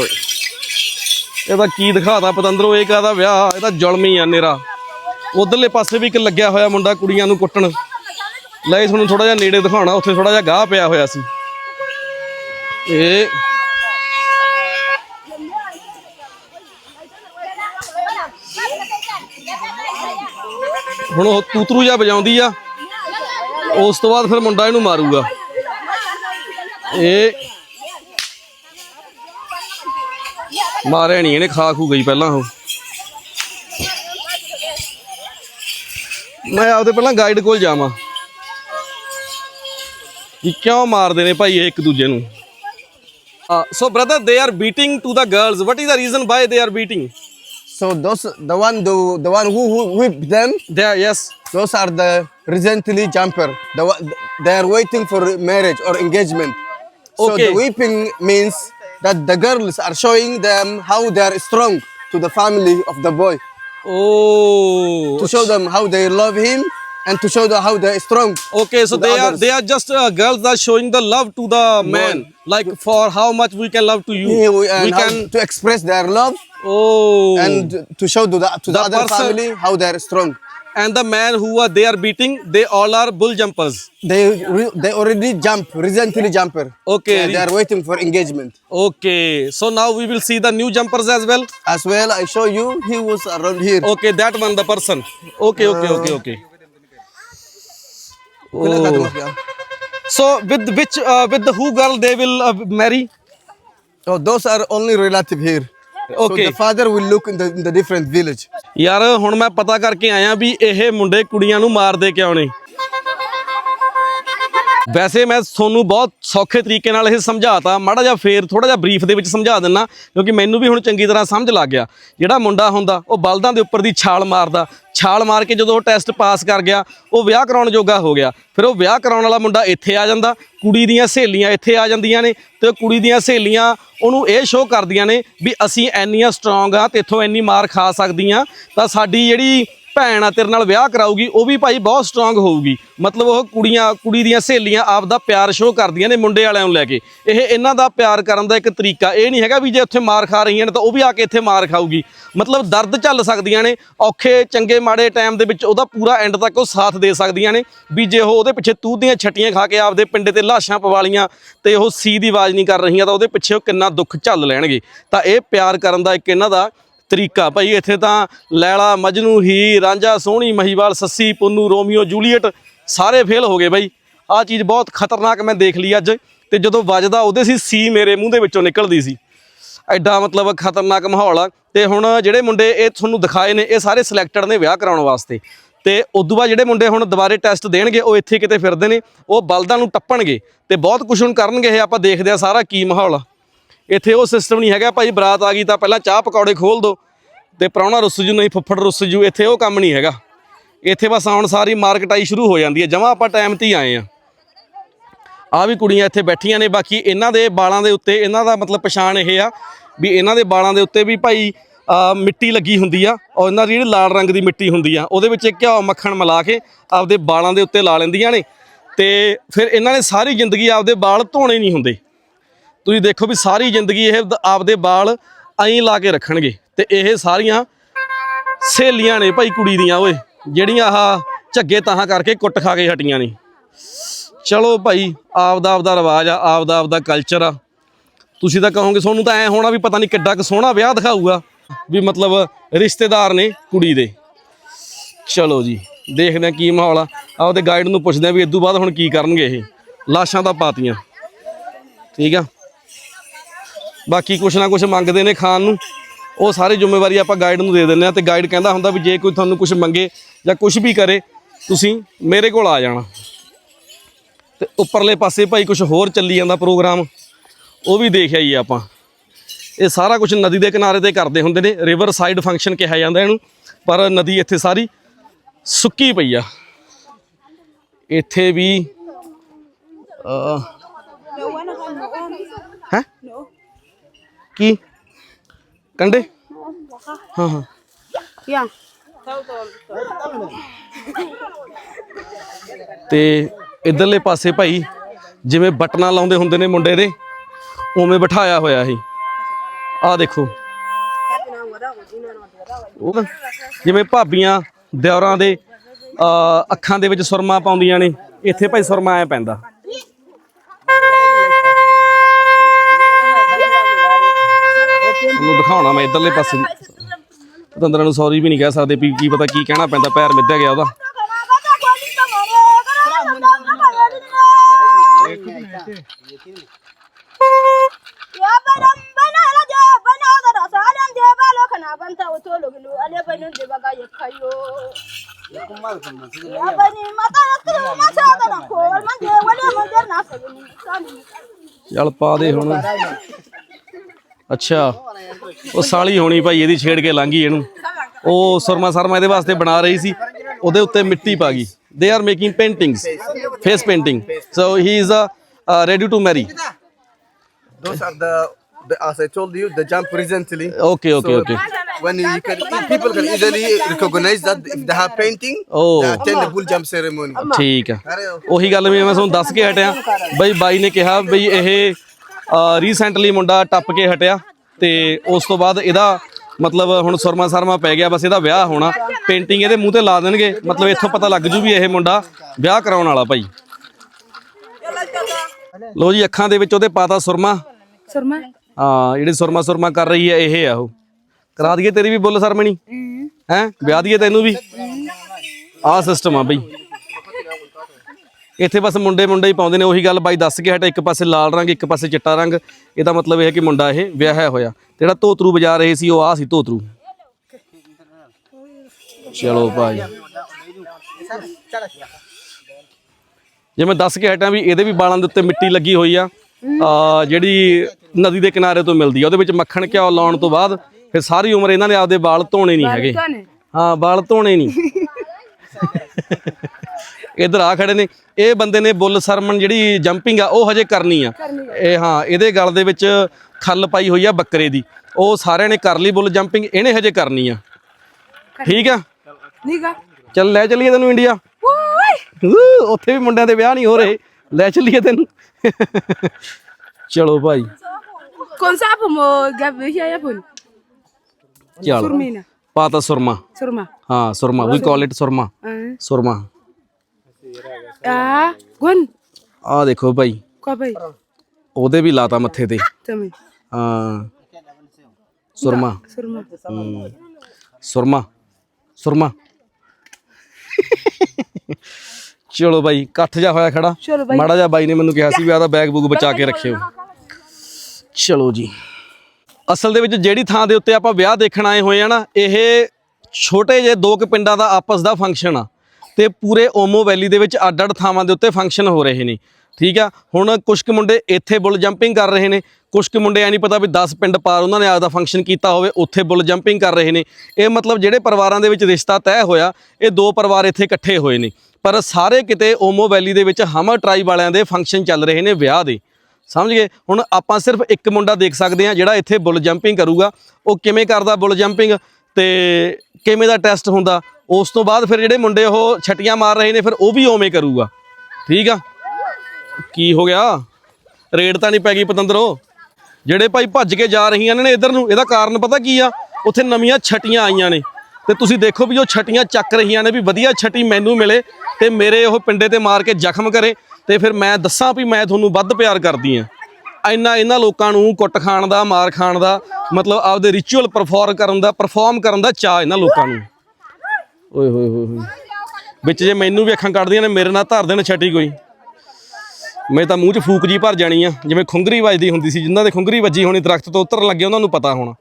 Speaker 1: ਇਹਦਾ ਕੀ ਦਿਖਾਤਾ ਪਤੰਦਰੋ, ਇਹ ਕਾਹਦਾ ਵਿਆਹ ਇਹਦਾ ਤਾਂ ਜ਼ੁਲਮੀ ਆ ਨੇਰਾ ਉਧਰਲੇ ਪਾਸੇ ਵੀ ਇੱਕ ਲੱਗਿਆ ਹੋਇਆ ਮੁੰਡਾ ਕੁੜੀਆਂ ਨੂੰ ਕੁੱਟਣ। ਲੈ ਤੁਹਾਨੂੰ ਥੋੜਾ ਜਿਹਾ ਨੇੜੇ ਦਿਖਾਉਣਾ, ਉੱਥੇ ਥੋੜਾ ਜਿਹਾ ਗਾਹ ਪਿਆ ਹੋਇਆ ਸੀ। ਇਹ ਹੁਣ ਉਹ ਤੂਤਰੂ ਜਿਹਾ ਵਜਾਉਂਦੀ ਆ। ਉਸ ਤੋਂ ਬਾਅਦ ਫਿਰ ਮੁੰਡਾ ਇਹਨੂੰ ਮਾਰੂਗਾ। ਇਹ ਮਾਰਿਆ ਨਹੀਂ ਇਹਨੇ ਖਾ ਖੂ ਗਈ ਪਹਿਲਾਂ ਉਹ। ਮੈਂ ਆਪਦੇ ਪਹਿਲਾਂ ਗਾਈਡ ਕੋਲ ਜਾਵਾਂ। ਕਿ ਕਿਉਂ ਮਾਰਦੇ ਨੇ ਭਾਈ ਇਹ ਇੱਕ ਦੂਜੇ ਨੂੰ? So brother they are beating to the girls what is the reason why they are beating
Speaker 4: So those the one the, the one who, who whip them.
Speaker 1: There, yes.
Speaker 4: Those are the recently jumper. The one- they are waiting for marriage or engagement. So the whipping means that the girls are showing them how they are strong to the family of the boy.
Speaker 1: Oh.
Speaker 4: To show them how they love him and to show them how they are strong
Speaker 1: Okay, so
Speaker 4: to the
Speaker 1: they are they are just uh, girls are showing the love to the man, like for how much we can love to you.
Speaker 4: Yeah, we,
Speaker 1: we can.
Speaker 4: to express their love
Speaker 1: Oh,
Speaker 4: and to show to the to the,
Speaker 1: The
Speaker 4: other
Speaker 1: person-
Speaker 4: family how they are strong
Speaker 1: and the man who are they are beating, they all are bull jumpers.
Speaker 4: they re, they already jump recently jumper
Speaker 1: Okay.
Speaker 4: Yeah, they are waiting for engagement
Speaker 1: Okay, so now we will see the new jumpers as well.
Speaker 4: as well i show you he was around here
Speaker 1: Okay, that one the person. Okay, okay, okay, okay.
Speaker 4: Kailan ka
Speaker 1: Oh.
Speaker 4: tumakya?
Speaker 1: So with which uh, with the who girl they will uh, marry?
Speaker 4: Oh, those are only relative here. The father will look in the in the different village.
Speaker 1: ਯਾਰ ਹੁਣ ਮੈਂ ਪਤਾ ਕਰਕੇ ਆਇਆ ਵੀ ਇਹ ਮੁੰਡੇ ਕੁੜੀਆਂ ਨੂੰ ਮਾਰਦੇ ਕਿਉਂ ਨੇ ਵੈਸੇ ਮੈਂ ਤੁਹਾਨੂੰ ਬਹੁਤ ਸੌਖੇ ਤਰੀਕੇ ਨਾਲ ਇਹ ਸਮਝਾਤਾ। ਮਾੜਾ ਜਿਹਾ ਫੇਰ ਥੋੜਾ ਜਿਹਾ ਬਰੀਫ ਦੇ ਵਿੱਚ ਸਮਝਾ ਦਿੰਨਾ, ਕਿਉਂਕਿ ਮੈਨੂੰ ਵੀ ਹੁਣ ਚੰਗੀ ਤਰ੍ਹਾਂ ਸਮਝ ਲੱਗ ਗਿਆ। ਜਿਹੜਾ ਮੁੰਡਾ ਹੁੰਦਾ, ਉਹ ਬਲਦਾਂ ਦੇ ਉੱਪਰ ਦੀ ਛਾਲ ਮਾਰਦਾ। ਛਾਲ ਮਾਰ ਕੇ ਜਦੋਂ ਉਹ ਟੈਸਟ ਪਾਸ ਕਰ ਗਿਆ, ਉਹ ਵਿਆਹ ਕਰਾਉਣ ਜੋਗਾ ਹੋ ਗਿਆ। ਫਿਰ ਉਹ ਵਿਆਹ ਕਰਾਉਣ ਵਾਲਾ ਮੁੰਡਾ ਇੱਥੇ ਆ ਜਾਂਦਾ, ਕੁੜੀ ਦੀਆਂ ਸਹੇਲੀਆਂ ਇੱਥੇ ਆ ਜਾਂਦੀਆਂ ਨੇ ਤੇ ਕੁੜੀ ਦੀਆਂ ਸਹੇਲੀਆਂ ਉਹਨੂੰ ਇਹ ਸ਼ੋਅ ਕਰਦੀਆਂ ਨੇ ਵੀ ਅਸੀਂ ਇੰਨੀਆਂ ਸਟਰੋਂਗ ਆ ਤੇ ਇੱਥੋਂ ਇੰਨੀ ਮਾਰ ਖਾ ਸਕਦੀਆਂ। ਤਾਂ ਸਾਡੀ ਜਿਹੜੀ ਭੈਣ ਆ, ਤੇਰੇ ਨਾਲ ਵਿਆਹ ਕਰਾਊਗੀ, ਉਹ ਵੀ ਭਾਈ ਬਹੁਤ ਸਟਰੋਂਗ ਹੋਊਗੀ। ਮਤਲਬ ਉਹ ਕੁੜੀਆਂ, ਕੁੜੀ ਦੀਆਂ ਸਹੇਲੀਆਂ ਆਪ ਦਾ ਪਿਆਰ ਸ਼ੋਅ ਕਰਦੀਆਂ ਨੇ ਮੁੰਡੇ ਵਾਲਿਆਂ ਨੂੰ ਲੈ ਕੇ। ਇਹ ਇਹਨਾਂ ਦਾ ਪਿਆਰ ਕਰਨ ਦਾ ਇੱਕ ਤਰੀਕਾ, ਇਹ ਨਹੀਂ ਹੈਗਾ ਵੀ ਜੇ ਉੱਥੇ ਮਾਰ ਖਾ ਰਹੀਆਂ ਨੇ ਤਾਂ ਉਹ ਵੀ ਆ ਕੇ ਇੱਥੇ ਮਾਰ ਖਾਊਗੀ। ਮਤਲਬ ਦਰਦ ਝੱਲ ਸਕਦੀਆਂ ਨੇ, ਔਖੇ, ਚੰਗੇ, ਮਾੜੇ ਟਾਈਮ ਦੇ ਵਿੱਚ ਉਹਦਾ ਪੂਰਾ ਐਂਡ ਤੱਕ ਉਹ ਸਾਥ ਦੇ ਸਕਦੀਆਂ ਨੇ। ਵੀ ਜੇ ਉਹ ਉਹਦੇ ਪਿੱਛੇ ਤੂੰ ਦੀਆਂ ਛੱਟੀਆਂ ਖਾ ਕੇ ਆਪਦੇ ਪਿੰਡੇ ਤੇ ਲਾਸ਼ਾਂ ਪਵਾ ਲੀਆਂ ਤੇ ਉਹ ਸੀ ਦੀ ਆਵਾਜ਼ ਨਹੀਂ ਕਰ ਰਹੀਆਂ ਤਾਂ ਉਹਦੇ ਪਿੱਛੇ ਉਹ ਕਿੰਨਾ ਦੁੱਖ ਝੱਲ ਲੈਣਗੇ। ਤਾਂ ਇਹ ਪਿਆਰ ਕਰਨ ਦਾ ਇੱਕ ਇਹਨਾਂ ਦਾ ਤਰੀਕਾ। ਭਾਈ, ਇੱਥੇ ਤਾਂ ਲੈਲਾ, ਮਜਨੂ ਹੀ ਰਾਂਝਾ, ਸੋਹਣੀ, ਮਹੀਵਾਲ, ਸੱਸੀ, ਪੁੰਨੂ, ਰੋਮੀਓ, ਜੂਲੀਅਟ ਸਾਰੇ ਫੇਲ ਹੋ ਗਏ ਬਾਈ। ਆਹ ਚੀਜ਼ ਬਹੁਤ ਖਤਰਨਾਕ ਮੈਂ ਦੇਖ ਲਈ ਅੱਜ ਤੇ ਜਦੋਂ ਵੱਜਦਾ ਉਹਦੇ ਸੀ ਸੀ ਮੇਰੇ ਮੂੰਹ ਦੇ ਵਿੱਚੋਂ ਨਿਕਲਦੀ ਸੀ। ਐਡਾ ਮਤਲਬ ਖਤਰਨਾਕ ਮਾਹੌਲ ਆ। ਤੇ ਹੁਣ ਜਿਹੜੇ ਮੁੰਡੇ ਇਹ ਤੁਹਾਨੂੰ ਦਿਖਾਏ ਨੇ, ਇਹ ਸਾਰੇ ਸਿਲੈਕਟਡ ਨੇ ਵਿਆਹ ਕਰਾਉਣ ਵਾਸਤੇ। ਤੇ ਉਦੋਂ ਬਾਅਦ ਜਿਹੜੇ ਮੁੰਡੇ ਹੁਣ ਦੁਬਾਰੇ ਟੈਸਟ ਦੇਣਗੇ, ਉਹ ਇੱਥੇ ਕਿਤੇ ਫਿਰਦੇ ਨੇ, ਉਹ ਬਲਦਾਂ ਨੂੰ ਟੱਪਣਗੇ ਤੇ ਬਹੁਤ ਕੁਝ ਹੁਣ ਕਰਨਗੇ, ਇਹ ਆਪਾਂ ਦੇਖਦੇ ਆ ਸਾਰਾ ਕੀ ਮਾਹੌਲ ਆ। ਇੱਥੇ ਉਹ ਸਿਸਟਮ ਨਹੀਂ ਹੈਗਾ, ਭਾਈ ਬਰਾਤ ਆ ਗਈ ਤਾਂ ਪਹਿਲਾਂ ਚਾਹ ਪਕੌੜੇ ਖੋਲ ਦੋ ਤੇ ਪ੍ਰਾਹੁਣਾ ਰੁੱਸ ਜੂ, ਨਹੀਂ ਫੁੱਫੜ ਰੁੱਸ ਜੂ, ਇੱਥੇ ਉਹ ਕੰਮ ਨਹੀਂ ਹੈਗਾ। ਇੱਥੇ ਬਸ ਆਉਣ ਸਾਰੀ ਮਾਰਕਟਾਈ ਸ਼ੁਰੂ ਹੋ ਜਾਂਦੀ ਹੈ, ਜਮਾਂ ਆਪਾਂ ਟਾਈਮ ਤੇ ਹੀ ਆਏ ਆ ਆ ਵੀ ਕੁੜੀਆਂ ਇੱਥੇ ਬੈਠੀਆਂ ਨੇ, ਬਾਕੀ ਇਹਨਾਂ ਦੇ ਬਾਲਾਂ ਦੇ ਉੱਤੇ ਇਹਨਾਂ ਦਾ ਮਤਲਬ ਪਛਾਣ ਇਹ ਆ ਵੀ ਇਹਨਾਂ ਦੇ ਬਾਲਾਂ ਦੇ ਉੱਤੇ ਵੀ ਭਾਈ ਮਿੱਟੀ ਲੱਗੀ ਹੁੰਦੀ ਆ ਔਰ ਇਹਨਾਂ ਦੀ ਜਿਹੜੀ ਲਾਲ ਰੰਗ ਦੀ ਮਿੱਟੀ ਹੁੰਦੀ ਆ, ਉਹਦੇ ਵਿੱਚ ਘਿਓ ਮੱਖਣ ਮਿਲਾ ਕੇ ਆਪਦੇ ਬਾਲਾਂ ਦੇ ਉੱਤੇ ਲਾ ਲੈਂਦੀਆਂ ਨੇ ਤੇ ਫਿਰ ਇਹਨਾਂ ਨੇ ਸਾਰੀ ਜ਼ਿੰਦਗੀ ਆਪਦੇ ਵਾਲ ਧੋਣੇ ਨਹੀਂ ਹੁੰਦੇ। ਤੁਸੀਂ ਦੇਖੋ ਵੀ ਸਾਰੀ ਜ਼ਿੰਦਗੀ ਇਹ ਆਪਦੇ ਵਾਲ ਐਂ ਲਾ ਕੇ ਰੱਖਣਗੇ ਤੇ ਇਹ ਸਾਰੀਆਂ ਸਹੇਲੀਆਂ ਨੇ ਭਾਈ ਕੁੜੀ ਦੀਆਂ ਓਏ, ਜਿਹੜੀਆਂ ਆਹ ਝੱਗੇ ਤਾਹਾਂ ਕਰਕੇ ਕੁੱਟ ਖਾ ਕੇ ਹਟੀਆਂ ਨੇ। ਚਲੋ ਭਾਈ, ਆਪਦਾ ਆਪਦਾ ਰਿਵਾਜ ਆ, ਆਪਦਾ ਆਪਦਾ ਕਲਚਰ ਆ। ਤੁਸੀਂ ਤਾਂ ਕਹੋਗੇ ਤੁਹਾਨੂੰ ਤਾਂ ਐ ਹੋਣਾ ਵੀ ਪਤਾ ਨਹੀਂ ਕਿੱਡਾ ਕੁ ਸੋਹਣਾ ਵਿਆਹ ਦਿਖਾਊਗਾ ਵੀ ਮਤਲਬ ਰਿਸ਼ਤੇਦਾਰ ਨੇ ਕੁੜੀ ਦੇ। ਚਲੋ ਜੀ, ਦੇਖਦੇ ਆ ਕੀ ਮਾਹੌਲ ਆ। ਆਪਦੇ ਗਾਈਡ ਨੂੰ ਪੁੱਛਦੇ ਆ ਵੀ ਇਦੋਂ ਬਾਅਦ ਹੁਣ ਕੀ ਕਰਨਗੇ ਇਹ। ਲਾਸ਼ਾਂ ਤਾਂ ਪਾਤੀਆਂ। ਠੀਕ ਆ? ਬਾਕੀ ਕੁਛ ਨਾ ਕੁਛ ਮੰਗਦੇ ਨੇ ਖਾਣ ਨੂੰ। ਉਹ ਸਾਰੀ ਜ਼ਿੰਮੇਵਾਰੀ ਆਪਾਂ ਗਾਈਡ ਨੂੰ ਦੇ ਦਿੰਦੇ ਆ ਤੇ ਗਾਈਡ ਕਹਿੰਦਾ ਹੁੰਦਾ ਵੀ ਜੇ ਕੋਈ ਤੁਹਾਨੂੰ ਕੁਝ ਮੰਗੇ ਜਾਂ ਕੁਝ ਵੀ ਕਰੇ, ਤੁਸੀਂ ਮੇਰੇ ਕੋਲ ਆ ਜਾਣਾ। ਤੇ ਉੱਪਰਲੇ ਪਾਸੇ ਭਾਈ ਕੁਝ ਹੋਰ ਚੱਲੀ ਜਾਂਦਾ ਪ੍ਰੋਗਰਾਮ, ਉਹ ਵੀ ਦੇਖ ਆਈਏ ਆਪਾਂ। ਇਹ ਸਾਰਾ ਕੁਝ ਨਦੀ ਦੇ ਕਿਨਾਰੇ ਤੇ ਕਰਦੇ ਹੁੰਦੇ ਨੇ ਰਿਵਰ ਸਾਈਡ ਫੰਕਸ਼ਨ ਕਿਹਾ ਜਾਂਦਾ ਇਹਨੂੰ, ਪਰ ਨਦੀ ਇੱਥੇ ਸਾਰੀ ਸੁੱਕੀ ਪਈ ਆ। ਇੱਥੇ ਵੀ ਹੈ ਕੀ? ਕੰਡੇ? ਹਾਂ ਹਾਂ. ਤੇ ਇਧਰਲੇ ਪਾਸੇ ਭਾਈ ਜਿਵੇਂ ਬਟਨਾ ਲਾਉਂਦੇ ਹੁੰਦੇ ਨੇ ਮੁੰਡੇ ਦੇ ਉਵੇਂ ਬਿਠਾਇਆ ਹੋਇਆ ਸੀ। ਆਹ ਦੇਖੋ। ਉਹ ਜਿਵੇਂ ਭਾਬੀਆਂ ਦਿਓਰਾਂ ਦੇ ਅੱਖਾਂ ਦੇ ਵਿੱਚ ਸੁਰਮਾ ਪਾਉਂਦੀਆਂ ਨੇ ਇੱਥੇ ਭਾਈ ਸੁਰਮਾ ਐ ਪੈਂਦਾ। ਉਹਨੂੰ ਦਿਖਾਉਣਾ ਮੈਂ ਇਧਰਲੇ ਪਾਸੇ ਪਤੰਦਰਾ ਨੂੰ ਸੌਰੀ ਵੀ ਨਹੀਂ ਕਹਿ ਸਕਦੇ ਵੀ ਕੀ ਪਤਾ ਕੀ ਕਹਿਣਾ ਪੈਂਦਾ ਪੈਰ ਮਿੱਧਿਆ ਗਿਆ ਉਹਦਾ ਚਲ ਪਾ ਦੇ ਹੁਣ ਅੱਛਾ ਉਹ ਸਾਲੀ ਹੋਣੀ ਭਾਈ ਇਹਦੀ ਛੇੜ ਕੇ ਲੰਘੀ ਇਹਨੂੰ ਉਹ ਸੁਰਮਾ ਸਰਮਾ ਇਹਦੇ ਵਾਸਤੇ ਬਣਾ ਰਹੀ ਸੀ ਉਹਦੇ ਉੱਤੇ ਮਿੱਟੀ ਪਾ ਗਈ they are making paintings face painting so he is a ready to marry
Speaker 4: Those are the, the as I told you, the jump recently.
Speaker 1: Okay okay okay
Speaker 4: When you can, people can easily recognize that if they have painting,
Speaker 1: Oh.
Speaker 4: they attend the bull jump ceremony.
Speaker 1: ਠੀਕ ਆ ਉਹੀ ਗੱਲ ਵੀ ਮੈਂ ਤੁਹਾਨੂੰ ਦੱਸ ਕੇ ਹਟਿਆ ਬਈ ਬਾਈ ਨੇ ਕਿਹਾ ਬਈ ਇਹ ਰੀਸੈਂਟਲੀ ਮੁੰਡਾ ਟੱਪ ਕੇ ਹਟਿਆ ਤੇ ਉਸ ਤੋਂ ਬਾਅਦ ਇਹਦਾ ਮਤਲਬ ਹੁਣ ਸੁਰਮਾ ਸਰਮਾ ਪੈ ਗਿਆ ਬਸ ਇਹਦਾ ਵਿਆਹ ਹੋਣਾ। ਪੇਂਟਿੰਗ ਇਹਦੇ ਮੂੰਹ ਤੇ ਲਾ ਦੇਣਗੇ। ਮਤਲਬ ਇੱਥੋਂ ਪਤਾ ਲੱਗ ਜੂ ਵੀ ਇਹ ਮੁੰਡਾ ਵਿਆਹ ਕਰਾਉਣ ਵਾਲਾ ਭਾਈ। ਲੋ ਜੀ ਅੱਖਾਂ ਦੇ ਵਿੱਚ ਉਹਦੇ ਪਾਤਾ ਸੁਰਮਾ।
Speaker 2: ਸੁਰਮਾ?
Speaker 1: ਹਾਂ ਜਿਹੜੀ ਸੁਰਮਾ ਸੁਰਮਾ ਕਰ ਰਹੀ ਹੈ ਇਹ ਆ ਉਹ। ਕਰਾ ਦਈਏ ਤੇਰੀ ਵੀ ਬੁੱਲ ਸਰਮਣੀ? ਹੈ। ਵਿਆਹ ਦਈਏ ਤੈਨੂੰ ਵੀ? ਆਹ ਸਿਸਟਮ ਆ ਬਈ। ਇੱਥੇ ਬਸ ਮੁੰਡੇ ਮੁੰਡੇ ਹੀ ਪਾਉਂਦੇ ਨੇ ਉਹੀ ਗੱਲ ਬਾਈ ਦੱਸ ਕੇ ਹਟਾ ਇੱਕ ਪਾਸੇ ਲਾਲ ਰੰਗ ਇੱਕ ਪਾਸੇ ਚਿੱਟਾ ਰੰਗ ਇਹਦਾ ਮਤਲਬ ਇਹ ਹੈ ਕਿ ਮੁੰਡਾ ਇਹ ਵਿਆਹਿਆ ਹੋਇਆ। ਤੇ ਜਿਹੜਾ ਧੋਤਰੂ ਵਜਾ ਰਹੇ ਸੀ ਉਹ ਆ ਸੀ ਧੋਤਰੂ। ਚਲੋ ਭਾਈ। ਜੇ ਮੈਂ ਦੱਸ ਕੇ ਹਟਾਂ ਵੀ ਇਹਦੇ ਵੀ ਵਾਲਾਂ ਦੇ ਉੱਤੇ ਮਿੱਟੀ ਲੱਗੀ ਹੋਈ ਆ ਆ ਜਿਹੜੀ ਨਦੀ ਦੇ ਕਿਨਾਰੇ ਤੋਂ ਮਿਲਦੀ ਆ ਉਹਦੇ ਵਿੱਚ ਮੱਖਣ ਘਿਓ ਲਾਉਣ ਤੋਂ ਬਾਅਦ ਫਿਰ ਸਾਰੀ ਉਮਰ ਇਹਨਾਂ ਨੇ ਆਪਦੇ ਵਾਲ ਧੋਣੇ ਨਹੀਂ ਹੈਗੇ। ਹਾਂ ਵਾਲ ਧੋਣੇ ਨਹੀਂ। ਇਧਰ ਆ ਖੜੇ ਨੇ। ਇਹ ਬੰਦੇ ਨੇ ਬੁੱਲ ਸਰਮਨ ਜਿਹੜੀ ਜੰਪਿੰਗ ਆ ਉਹ ਹਜੇ ਕਰਨੀ ਆ। ਇਹ ਹਾਂ ਇਹਦੇ ਗਲ ਦੇ ਵਿੱਚ ਖੱਲ ਪਾਈ ਹੋਈ ਆ ਬੱਕਰੇ ਦੀ। ਉਹ ਸਾਰਿਆਂ ਨੇ ਕਰ ਲਈ ਬੁੱਲ ਜੰਪਿੰਗ ਇਹਨੇ ਹਜੇ ਕਰਨੀ ਆ। ਠੀਕ ਆ?
Speaker 2: ਨੀਗਾ
Speaker 1: ਚੱਲ ਲੈ ਚੱਲੀਏ ਤੈਨੂੰ ਇੰਡੀਆ ਉੱਥੇ ਵੀ ਮੁੰਡਿਆਂ ਦੇ ਵਿਆਹ ਨਹੀਂ ਹੋ ਰਹੇ। ਲੈ ਚੱਲੀਏ ਤੈਨੂੰ। ਚਲੋ ਭਾਈ।
Speaker 2: ਕੌਣ ਸਾ ਆਪ ਮੋ ਗਾਵੇ ਹੀ ਆਇਆ ਪੁਨ
Speaker 1: ਚੱਲ।
Speaker 2: ਸੁਰਮੀਨਾ
Speaker 1: ਪਾਤਾ ਸੁਰਮਾ।
Speaker 2: ਸੁਰਮਾ।
Speaker 1: ਹਾਂ ਸੁਰਮਾ। ਵੀ ਕਾਲ ਇਟ ਸੁਰਮਾ। ਸੁਰਮਾ।
Speaker 2: ਆ ਗਨ
Speaker 1: ਆ ਦੇਖੋ ਭਾਈ
Speaker 2: ਕੋ ਭਾਈ
Speaker 1: ਉਹਦੇ ਵੀ ਲਾਤਾ ਮੱਥੇ ਤੇ।
Speaker 2: ਤਮੇ।
Speaker 1: ਹਾਂ। ਸੁਰਮਾ।
Speaker 2: ਸੁਰਮਾ।
Speaker 1: ਹਮ, ਸੁਰਮਾ। ਸੁਰਮਾ। ਚਲੋ ਬਾਈ ਇਕੱਠ ਜਾ ਹੋਇਆ ਖੜਾ।
Speaker 2: ਚਲੋ ਬਾਈ।
Speaker 1: ਮਾੜਾ ਜਿਹਾ ਬਾਈ ਨੇ ਮੈਨੂੰ ਕਿਹਾ ਸੀ ਵੀ ਆਦਾ ਬੈਗ ਬੂਗ ਬਚਾ ਕੇ ਰੱਖਿਓ। ਚਲੋ ਜੀ। ਅਸਲ ਦੇ ਵਿੱਚ ਜਿਹੜੀ ਥਾਂ ਦੇ ਉੱਤੇ ਆਪਾਂ ਵਿਆਹ ਦੇਖਣ ਆਏ ਹੋਏ ਆ ਨਾ ਇਹ ਛੋਟੇ ਜਿਹੇ ਦੋ ਕੁ ਪਿੰਡਾਂ ਦਾ ਆਪਸ ਦਾ ਫੰਕਸ਼ਨ ਆ। ਤੇ ਪੂਰੇ ਓਮੋ ਵੈਲੀ ਦੇ ਵਿੱਚ ਅੱਡ-ਅੱਡ ਥਾਵਾਂ ਦੇ ਉੱਤੇ ਫੰਕਸ਼ਨ ਹੋ ਰਹੇ ਨੇ। ਠੀਕ ਆ? ਹੁਣ ਕੁਝ ਕੁ ਮੁੰਡੇ ਇੱਥੇ ਬੁੱਲ ਜੰਪਿੰਗ ਕਰ ਰਹੇ ਨੇ। ਕੁਝ ਕੁ ਮੁੰਡੇ ਐ ਨਹੀਂ ਪਤਾ ਵੀ 10 ਪਿੰਡ ਪਾਰ ਉਹਨਾਂ ਨੇ ਆਪਦਾ ਫੰਕਸ਼ਨ ਕੀਤਾ ਹੋਵੇ, ਉੱਥੇ ਬੁੱਲ ਜੰਪਿੰਗ ਕਰ ਰਹੇ ਨੇ। ਇਹ ਮਤਲਬ ਜਿਹੜੇ ਪਰਿਵਾਰਾਂ ਦੇ ਵਿੱਚ ਰਿਸ਼ਤਾ ਤੈਅ ਹੋਇਆ, ਇਹ ਦੋ ਪਰਿਵਾਰ ਇੱਥੇ ਇਕੱਠੇ ਹੋਏ ਨੇ। ਪਰ ਸਾਰੇ ਕਿਤੇ ਓਮੋ ਵੈਲੀ ਦੇ ਵਿੱਚ ਹਮਰ ਟਰਾਈਬ ਵਾਲਿਆਂ ਦੇ ਫੰਕਸ਼ਨ ਚੱਲ ਰਹੇ ਨੇ ਵਿਆਹ ਦੇ। ਸਮਝ ਗਏ? ਹੁਣ ਆਪਾਂ ਸਿਰਫ ਇੱਕ ਮੁੰਡਾ ਦੇਖ ਸਕਦੇ ਹਾਂ ਜਿਹੜਾ ਇੱਥੇ ਬੁੱਲ ਜੰਪਿੰਗ ਕਰੂਗਾ। ਉਹ ਕਿਵੇਂ ਕਰਦਾ ਬੁੱਲ ਜੰਪਿੰਗ ਤੇ ਕਿਵੇਂ ਦਾ ਟੈਸਟ ਹੁੰਦਾ? ਉਸ ਤੋਂ ਬਾਅਦ ਫਿਰ ਜਿਹੜੇ ਮੁੰਡੇ ਉਹ ਛਟੀਆਂ ਮਾਰ ਰਹੇ ਨੇ, ਫਿਰ ਉਹ ਵੀ ਉਵੇਂ ਕਰੂਗਾ। ਠੀਕ ਆ? ਕੀ ਹੋ ਗਿਆ? ਰੇਡ ਤਾਂ ਨਹੀਂ ਪੈ ਗਈ ਪਤੰਦਰੋ। ਜਿਹੜੇ ਭਾਈ ਭੱਜ ਕੇ ਜਾ ਰਹੀਆਂ ਨੇ ਇਧਰ ਨੂੰ, ਇਹਦਾ ਕਾਰਨ ਪਤਾ ਕੀ ਆ? ਉੱਥੇ ਨਵੀਆਂ ਛਟੀਆਂ ਆਈਆਂ ਨੇ। ਤੇ ਤੁਸੀਂ ਦੇਖੋ ਵੀ ਉਹ ਛਟੀਆਂ ਚੱਕ ਰਹੀਆਂ ਨੇ ਵੀ ਵਧੀਆ ਛਟੀ ਮੈਨੂੰ ਮਿਲੇ ਤੇ ਮੇਰੇ ਉਹ ਪਿੰਡੇ ਤੇ ਮਾਰ ਕੇ ਜ਼ਖਮ ਕਰੇ ਤੇ ਫਿਰ ਮੈਂ ਦੱਸਾਂ ਵੀ ਮੈਂ ਤੁਹਾਨੂੰ ਵੱਧ ਪਿਆਰ ਕਰਦੀ ਆ ਇੰਨਾ ਇਹਨਾਂ ਲੋਕਾਂ ਨੂੰ ਕੁੱਟ ਖਾਣ ਦਾ, ਮਾਰ ਖਾਣ ਦਾ, ਮਤਲਬ ਆਪਦੇ ਰਿਚੁਅਲ ਪਰਫਾਰਮ ਕਰਨ ਦਾ ਪਰਫਾਰਮ ਕਰਨ ਦਾ ਚਾਹ ਇਹਨਾਂ ਲੋਕਾਂ ਨੂੰ। ਓਏ ਹੋਏ ਹੋਏ ਹੋਏ। ਵਿੱਚ ਜੇ ਮੈਨੂੰ ਵੀ ਅੱਖਾਂ ਕੱਢਦੀਆਂ ਨੇ ਮੇਰੇ ਨਾਲ ਧਰ ਦੇਣ ਛਟੀ ਕੋਈ। ਮੈਂ ਤਾਂ ਮੂੰਹ 'ਚ ਫੂਕ ਜੀ ਭਰ ਜਾਣੀ ਆ। ਜਿਵੇਂ ਖੁੰਗਰੀ ਵੱਜਦੀ ਹੁੰਦੀ ਸੀ ਜਿਨ੍ਹਾਂ ਦੇ ਖੁੰਗਰੀ ਵੱਜੀ ਹੋਣੀ ਦਰਖਤ ਤੋਂ ਉਤਰਨ ਲੱਗੇ ਉਹਨਾਂ ਨੂੰ ਪਤਾ ਹੋਣਾ।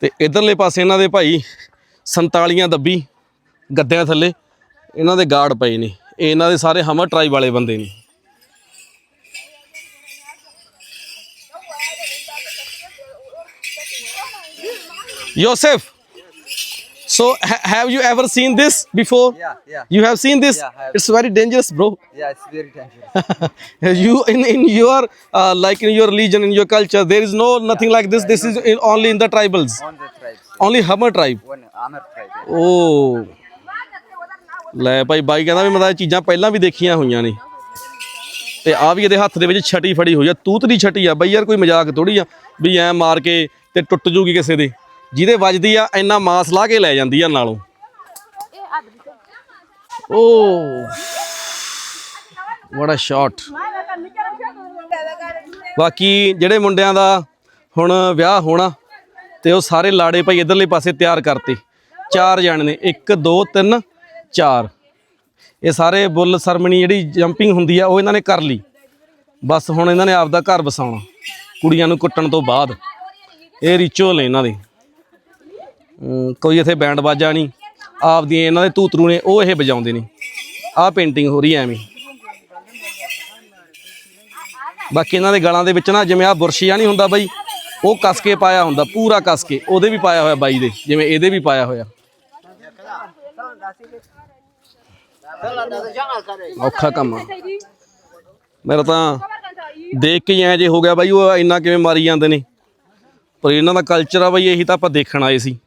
Speaker 1: ਤੇ ਇਧਰਲੇ ਪਾਸੇ ਇਹਨਾਂ ਦੇ ਭਾਈ 47 ਦੱਬੀ ਗੱਦਿਆਂ ਥੱਲੇ ਇਹਨਾਂ ਦੇ ਗਾਰਡ ਪਏ ਨੇ। ਇਹ ਇਹਨਾਂ ਦੇ ਸਾਰੇ ਹਮਰ ਟਰਾਈਬ ਵਾਲੇ ਬੰਦੇ ਨੇ। Yosef, so ha- have you ever seen this before?
Speaker 5: Yeah, yeah.
Speaker 1: You have seen this?
Speaker 5: Yeah, I have.
Speaker 1: It's very dangerous, bro.
Speaker 5: Yeah, it's very dangerous.
Speaker 1: you in in your uh, like in your religion in your culture there is no nothing like this this is in, only in the tribals
Speaker 5: On the tribes.
Speaker 1: only hammer tribe
Speaker 5: One Amar tribe.
Speaker 1: ਓ ਲੈ ਭਾਈ ਬਾਈ ਕਹਿੰਦਾ ਵੀ ਮੈਂ ਤਾਂ ਇਹ ਚੀਜ਼ਾਂ ਪਹਿਲਾਂ ਵੀ ਦੇਖੀਆਂ ਹੋਈਆਂ ਨੇ ਤੇ ਆ ਵੀ ਇਹਦੇ ਹੱਥ ਦੇ ਵਿੱਚ ਛਟੀ ਫੜੀ ਹੋਈ ਆ ਤੂਤ ਦੀ ਛਟੀ ਆ ਬਈ ਯਾਰ ਕੋਈ ਮਜ਼ਾਕ ਥੋੜੀ ਆ ਵੀ ਐ ਮਾਰ ਕੇ ਤੇ ਟੁੱਟ ਜੂਗੀ ਕਿਸੇ ਦੇ ਜਿਹਦੇ ਵੱਜਦੀ ਆ, ਇੰਨਾ ਮਾਸ ਲਾ ਕੇ ਲੈ ਜਾਂਦੀ ਆ ਨਾਲੋਂ। ਓ। ਵਾਟ ਅ ਸ਼ਾਟ ਬਾਕੀ ਜਿਹੜੇ ਮੁੰਡਿਆਂ ਦਾ ਹੁਣ ਵਿਆਹ ਹੋਣਾ, ਤੇ ਉਹ ਸਾਰੇ ਲਾੜੇ ਭਾਈ ਇਧਰਲੇ ਪਾਸੇ ਤਿਆਰ ਕਰਤੇ। ਚਾਰ ਜਾਣੇ ਨੇ 1 2 3 4 ਇਹ ਸਾਰੇ ਬੁੱਲ ਸਰਮਣੀ ਜਿਹੜੀ ਜੰਪਿੰਗ ਹੁੰਦੀ ਆ, ਉਹ ਇਹਨਾਂ ਨੇ ਕਰ ਲਈ। ਬਸ ਹੁਣ ਇਹਨਾਂ ਨੇ ਆਪਦਾ ਘਰ ਵਸਾਉਣਾ, ਕੁੜੀਆਂ ਨੂੰ ਕੁੱਟਣ ਤੋਂ ਬਾਅਦ। ਇਹ ਰਿਚੁਅਲ ਨੇ ਇਹਨਾਂ ਦੇ। ਕੋਈ ਇੱਥੇ ਬੈਂਡ ਬਾਜਾ ਨਹੀਂ, ਆਪਦੀਆਂ ਇਹਨਾਂ ਦੇ ਧੂਤਰੂ ਨੇ, ਉਹ ਇਹ ਵਜਾਉਂਦੇ ਨੇ। ਆਹ ਪੇਂਟਿੰਗ ਹੋ ਰਹੀ ਐ ਐਵੇਂ। ਬਾਕੀ ਇਹਨਾਂ ਦੇ ਗਲਾਂ ਦੇ ਵਿੱਚ ਨਾ, ਜਿਵੇਂ ਆ ਬੁਰਸ਼ੀਆ ਨਹੀਂ ਹੁੰਦਾ ਬਾਈ, ਉਹ ਕੱਸ ਕੇ ਪਾਇਆ ਹੁੰਦਾ, ਪੂਰਾ ਕੱਸ ਕੇ ਉਹਦੇ ਵੀ ਪਾਇਆ ਹੋਇਆ ਬਾਈ ਦੇ, ਜਿਵੇਂ ਇਹਦੇ ਵੀ ਪਾਇਆ ਹੋਇਆ। ਔਖਾ ਕੰਮ ਆ। ਮੇਰਾ ਤਾਂ ਦੇਖ ਕੇ ਹੀ ਐ ਜੇ ਹੋ ਗਿਆ ਬਾਈ, ਉਹ ਇੰਨਾ ਕਿਵੇਂ ਮਾਰੀ ਜਾਂਦੇ ਨੇ। ਪਰ ਇਹਨਾਂ ਦਾ ਕਲਚਰ ਆ ਬਾਈ, ਇਹੀ ਤਾਂ ਆਪਾਂ ਦੇਖਣ ਆਏ ਸੀ।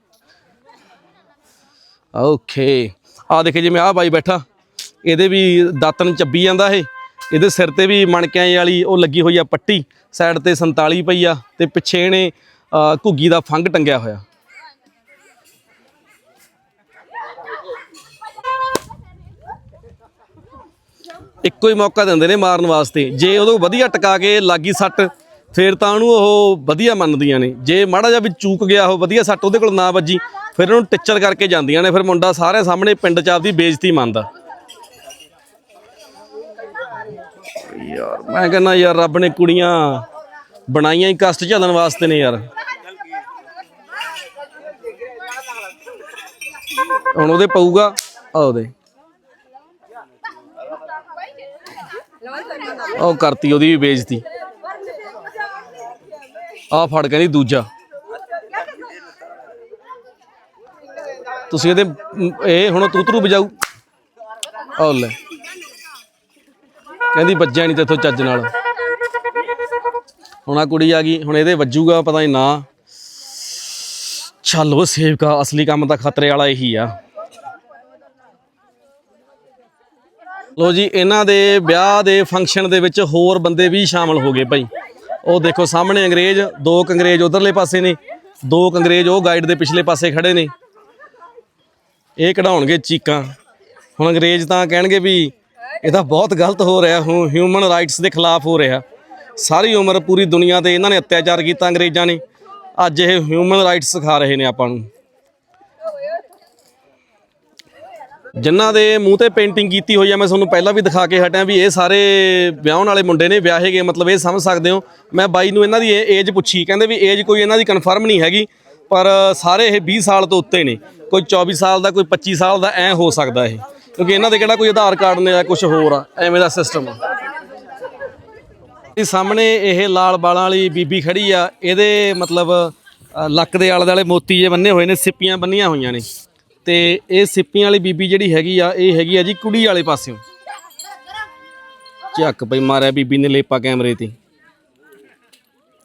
Speaker 1: ਓਕੇ। ਆ ਦੇਖੇ ਜਿਵੇਂ ਆ ਬਾਈ ਬੈਠਾ। ਇਹਦੇ ਵੀ ਦਾਤਨ ਚੱਬੀ ਜਾਂਦਾ ਇਹ। ਇਹਦੇ ਸਿਰ ਤੇ ਵੀ ਮਣਕਿਆਂ ਵਾਲੀ ਉਹ ਲੱਗੀ ਹੋਈ ਆ ਪੱਟੀ। ਸਾਈਡ ਤੇ 47 ਪਈ ਆ ਤੇ ਪਿੱਛੇ ਇਹਨੇ ਘੁੱਗੀ ਦਾ ਫੰਗ ਟੰਗਿਆ ਹੋਇਆ। ਇੱਕੋ ਹੀ ਮੌਕਾ ਦਿੰਦੇ ਨੇ ਮਾਰਨ ਵਾਸਤੇ। ਜੇ ਉਹਨੂੰ ਵਧੀਆ ਟਿਕਾ ਕੇ ਲਾਗੀ ਸੱਟ, ਫਿਰ ਤਾਂ ਉਹਨੂੰ ਉਹ ਵਧੀਆ ਮੰਨਦੀਆਂ ਨੇ। ਜੇ ਮਾੜਾ ਜਿਹਾ ਵੀ ਚੂਕ ਗਿਆ, ਉਹ ਵਧੀਆ ਸੱਟ ਉਹਦੇ ਕੋਲ ਨਾ ਵੱਜੀ ਫਿਰ ਉਹਨੂੰ ਟਿੱਚਰ ਕਰਕੇ ਜਾਂਦੀਆਂ ਨੇ, ਫਿਰ ਮੁੰਡਾ ਸਾਰੇ ਸਾਹਮਣੇ ਪਿੰਡ 'ਚ ਆਪਦੀ ਬੇਇੱਜ਼ਤੀ ਮੰਨਦਾ। ਯਾਰ, ਮੈਂ ਕਹਿੰਦਾ ਯਾਰ, ਰੱਬ ਨੇ ਕੁੜੀਆਂ ਬਣਾਈਆਂ ਹੀ ਕਸ਼ਟ ਝੱਲਣ ਵਾਸਤੇ ਨੇ ਯਾਰ। ਹੁਣ ਉਹਦੇ ਪਊਗਾ ਆ ਉਹਦੇ। ਉਹ ਕਰਤੀ ਉਹਦੀ ਵੀ ਬੇਇੱਜ਼ਤੀ। ਆ ਫੜ ਕਹਿੰਦੀ ਦੂਜਾ। ਤੁਸੀਂ ਇਹਦੇ, ਇਹ ਹੁਣ ਤੂਤਰੂ ਵਜਾਊ। ਆ ਲੈ। ਕਹਿੰਦੀ ਵੱਜਿਆ ਨਹੀਂ ਤੇਥੋਂ ਚੱਜ ਨਾਲ। ਹੁਣ ਆ ਕੁੜੀ ਆ ਗਈ, ਹੁਣ ਇਹਦੇ ਵੱਜੂਗਾ, ਪਤਾ ਨਹੀਂ ਨਾ। ਚੱਲ ਉਹ ਸੇਵਕਾ, ਅਸਲੀ ਕੰਮ ਤਾਂ ਖਤਰੇ ਵਾਲਾ ਇਹੀ ਆ। ਲੋ ਜੀ, ਇਹਨਾਂ ਦੇ ਵਿਆਹ ਦੇ ਫੰਕਸ਼ਨ ਦੇ ਵਿੱਚ ਹੋਰ ਬੰਦੇ ਵੀ ਸ਼ਾਮਲ ਹੋ ਗਏ ਭਾਈ। ਉਹ ਦੇਖੋ ਸਾਹਮਣੇ ਅੰਗਰੇਜ਼, ਦੋ ਕੁ ਅੰਗਰੇਜ਼ ਉਧਰਲੇ ਪਾਸੇ ਨੇ। ਦੋ ਕੁ ਅੰਗਰੇਜ਼ ਉਹ ਗਾਈਡ ਦੇ ਪਿਛਲੇ ਪਾਸੇ ਖੜੇ ਨੇ। ਇਹ ਕਢਾਉਣਗੇ ਚੀਕਾਂ। ਹੁਣ ਅੰਗਰੇਜ਼ ਤਾਂ ਕਹਿਣਗੇ ਵੀ ਇਹ ਤਾਂ ਬਹੁਤ ਗਲਤ ਹੋ ਰਿਹਾ ਹਿਊਮਨ ਰਾਈਟਸ ਦੇ ਖਿਲਾਫ ਹੋ ਰਿਹਾ। ਸਾਰੀ ਉਮਰ ਪੂਰੀ ਦੁਨੀਆ ਤੇ ਇਹਨਾਂ ਨੇ ਅਤਿਆਚਾਰ ਕੀਤਾ ਅੰਗਰੇਜ਼ਾਂ ਨੇ। ਅੱਜ ਇਹ ਹਿਊਮਨ ਰਾਈਟਸ ਸਿਖਾ ਰਹੇ ਨੇ ਆਪਾਂ ਨੂੰ। ਜਿਨ੍ਹਾਂ ਦੇ ਮੂੰਹ ਤੇ ਪੇਂਟਿੰਗ ਕੀਤੀ ਹੋਈ ਆ, ਮੈਂ ਤੁਹਾਨੂੰ ਪਹਿਲਾਂ ਵੀ ਦਿਖਾ ਕੇ ਹਟਿਆ ਵੀ ਇਹ ਸਾਰੇ ਵਿਆਹਣ ਵਾਲੇ ਮੁੰਡੇ ਨੇ, ਵਿਆਹੇ ਗਏ, ਮਤਲਬ ਇਹ ਸਮਝ ਸਕਦੇ ਹੋ। ਮੈਂ ਬਾਈ ਨੂੰ ਇਹਨਾਂ ਦੀ ਏਜ ਪੁੱਛੀ, ਕਹਿੰਦੇ ਵੀ ਏਜ ਕੋਈ ਇਹਨਾਂ ਦੀ ਕਨਫਰਮ ਨਹੀਂ ਹੈਗੀ, ਪਰ ਸਾਰੇ ਇਹ 20 ਸਾਲ ਤੋਂ ਉੱਤੇ ਨੇ। ਕੋਈ 24 ਸਾਲ ਦਾ, ਕੋਈ 25 ਸਾਲ ਦਾ, ਐ ਹੋ ਸਕਦਾ ਇਹ। ਕਿਉਂਕਿ ਇਹਨਾਂ ਦੇ ਕਿਹੜਾ ਕੋਈ ਆਧਾਰ ਕਾਰਡ ਨੇ ਜਾਂ ਕੁਝ ਹੋਰ ਆ, ਐਵੇਂ ਦਾ ਸਿਸਟਮ ਆ। ਇਹ ਸਾਹਮਣੇ ਇਹ ਲਾਲ ਬਾਲਾਂ ਵਾਲੀ ਬੀਬੀ ਖੜੀ ਆ, ਇਹਦੇ ਮਤਲਬ ਲੱਕ ਦੇ ਆਲੇ ਦੁਆਲੇ ਮੋਤੀ ਜੇ ਬੰਨੇ ਹੋਏ ਨੇ, ਸਿੱਪੀਆਂ ਬੰਨੀਆਂ ਹੋਈਆਂ ਨੇ। ਤੇ ਇਹ ਸਿੱਪੀਆਂ ਵਾਲੀ ਬੀਬੀ ਜਿਹੜੀ ਹੈਗੀ ਆ, ਇਹ ਹੈਗੀ ਆ ਜੀ ਕੁੜੀ ਵਾਲੇ ਪਾਸਿਓਂ। ਚੱਕ ਪਈ ਮਾਰਿਆ ਬੀਬੀ ਨੇ ਲੇਪਾ ਕੈਮਰੇ ਤੇ।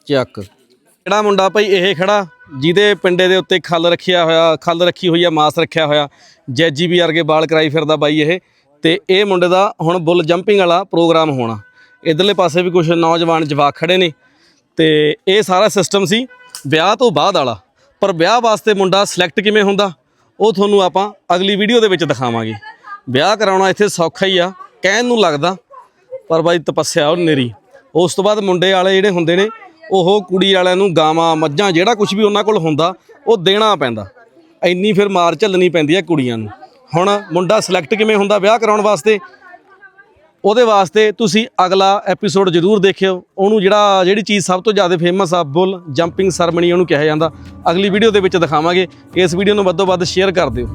Speaker 1: ਚੱਕ। ਕਿਹੜਾ ਮੁੰਡਾ ਭਾਈ ਇਹ ਖੜਾ? ਜਿਹਦੇ ਪਿੰਡੇ ਦੇ ਉੱਤੇ ਖੱਲ ਰੱਖਿਆ ਹੋਇਆ, ਖੱਲ ਰੱਖੀ ਹੋਈ ਆ, ਮਾਸ ਰੱਖਿਆ ਹੋਇਆ, ਜੈਜੀ ਵੀ ਵਰਗੇ ਬਾਲ ਕਰਾਈ ਫਿਰਦਾ ਬਾਈ ਇਹ। ਤੇ ਇਹ ਮੁੰਡੇ ਦਾ ਹੁਣ ਬੁੱਲ ਜੰਪਿੰਗ ਵਾਲਾ ਪ੍ਰੋਗਰਾਮ ਹੋਣਾ। ਇਧਰਲੇ ਪਾਸੇ ਵੀ ਕੁਝ ਨੌਜਵਾਨ ਜਵਾਕ ਖੜੇ ਨੇ। ਤੇ ਇਹ ਸਾਰਾ ਸਿਸਟਮ ਸੀ ਵਿਆਹ ਤੋਂ ਬਾਅਦ ਵਾਲਾ। ਪਰ ਵਿਆਹ ਵਾਸਤੇ ਮੁੰਡਾ ਸਿਲੈਕਟ ਕਿਵੇਂ ਹੁੰਦਾ, ਉਹ ਤੁਹਾਨੂੰ ਆਪਾਂ ਅਗਲੀ ਵੀਡੀਓ ਦੇ ਵਿੱਚ ਦਿਖਾਵਾਂਗੇ। ਵਿਆਹ ਕਰਾਉਣਾ ਇੱਥੇ ਸੌਖਾ ਹੀ ਆ, ਕਹਿਣ ਨੂੰ ਲੱਗਦਾ, ਪਰ ਬਾਈ ਤਪੱਸਿਆ ਉਹ ਨੇਰੀ। ਉਸ ਤੋਂ ਬਾਅਦ ਮੁੰਡੇ ਵਾਲੇ ਜਿਹੜੇ ਹੁੰਦੇ ਨੇ ਉਹ ਕੁੜੀ ਵਾਲਿਆਂ ਨੂੰ ਗਾਵਾਂ, ਮੱਝਾਂ, ਜਿਹੜਾ ਕੁਝ ਵੀ ਉਹਨਾਂ ਕੋਲ ਹੁੰਦਾ, ਉਹ ਦੇਣਾ ਪੈਂਦਾ। ਇੰਨੀ ਫਿਰ ਮਾਰ ਝੱਲਣੀ ਪੈਂਦੀ ਹੈ ਕੁੜੀਆਂ ਨੂੰ। ਹੁਣ ਮੁੰਡਾ ਸਿਲੈਕਟ ਕਿਵੇਂ ਹੁੰਦਾ ਵਿਆਹ ਕਰਾਉਣ ਵਾਸਤੇ? ਉਹਦੇ ਵਾਸਤੇ ਤੁਸੀਂ ਅਗਲਾ ਐਪੀਸੋਡ ਜ਼ਰੂਰ ਦੇਖਿਓ। ਉਹਨੂੰ ਜਿਹੜਾ, ਜਿਹੜੀ ਚੀਜ਼ ਸਭ ਤੋਂ ਜ਼ਿਆਦਾ ਫੇਮਸ ਆ, ਬੁੱਲ ਜੰਪਿੰਗ ਸਰਮਨੀ ਉਹਨੂੰ ਕਿਹਾ ਜਾਂਦਾ। ਅਗਲੀ ਵੀਡੀਓ ਦੇ ਵਿੱਚ ਦਿਖਾਵਾਂਗੇ। ਇਸ ਵੀਡੀਓ ਨੂੰ ਵੱਧੋ ਵੱਧ ਸ਼ੇਅਰ ਕਰ ਦਿਓ।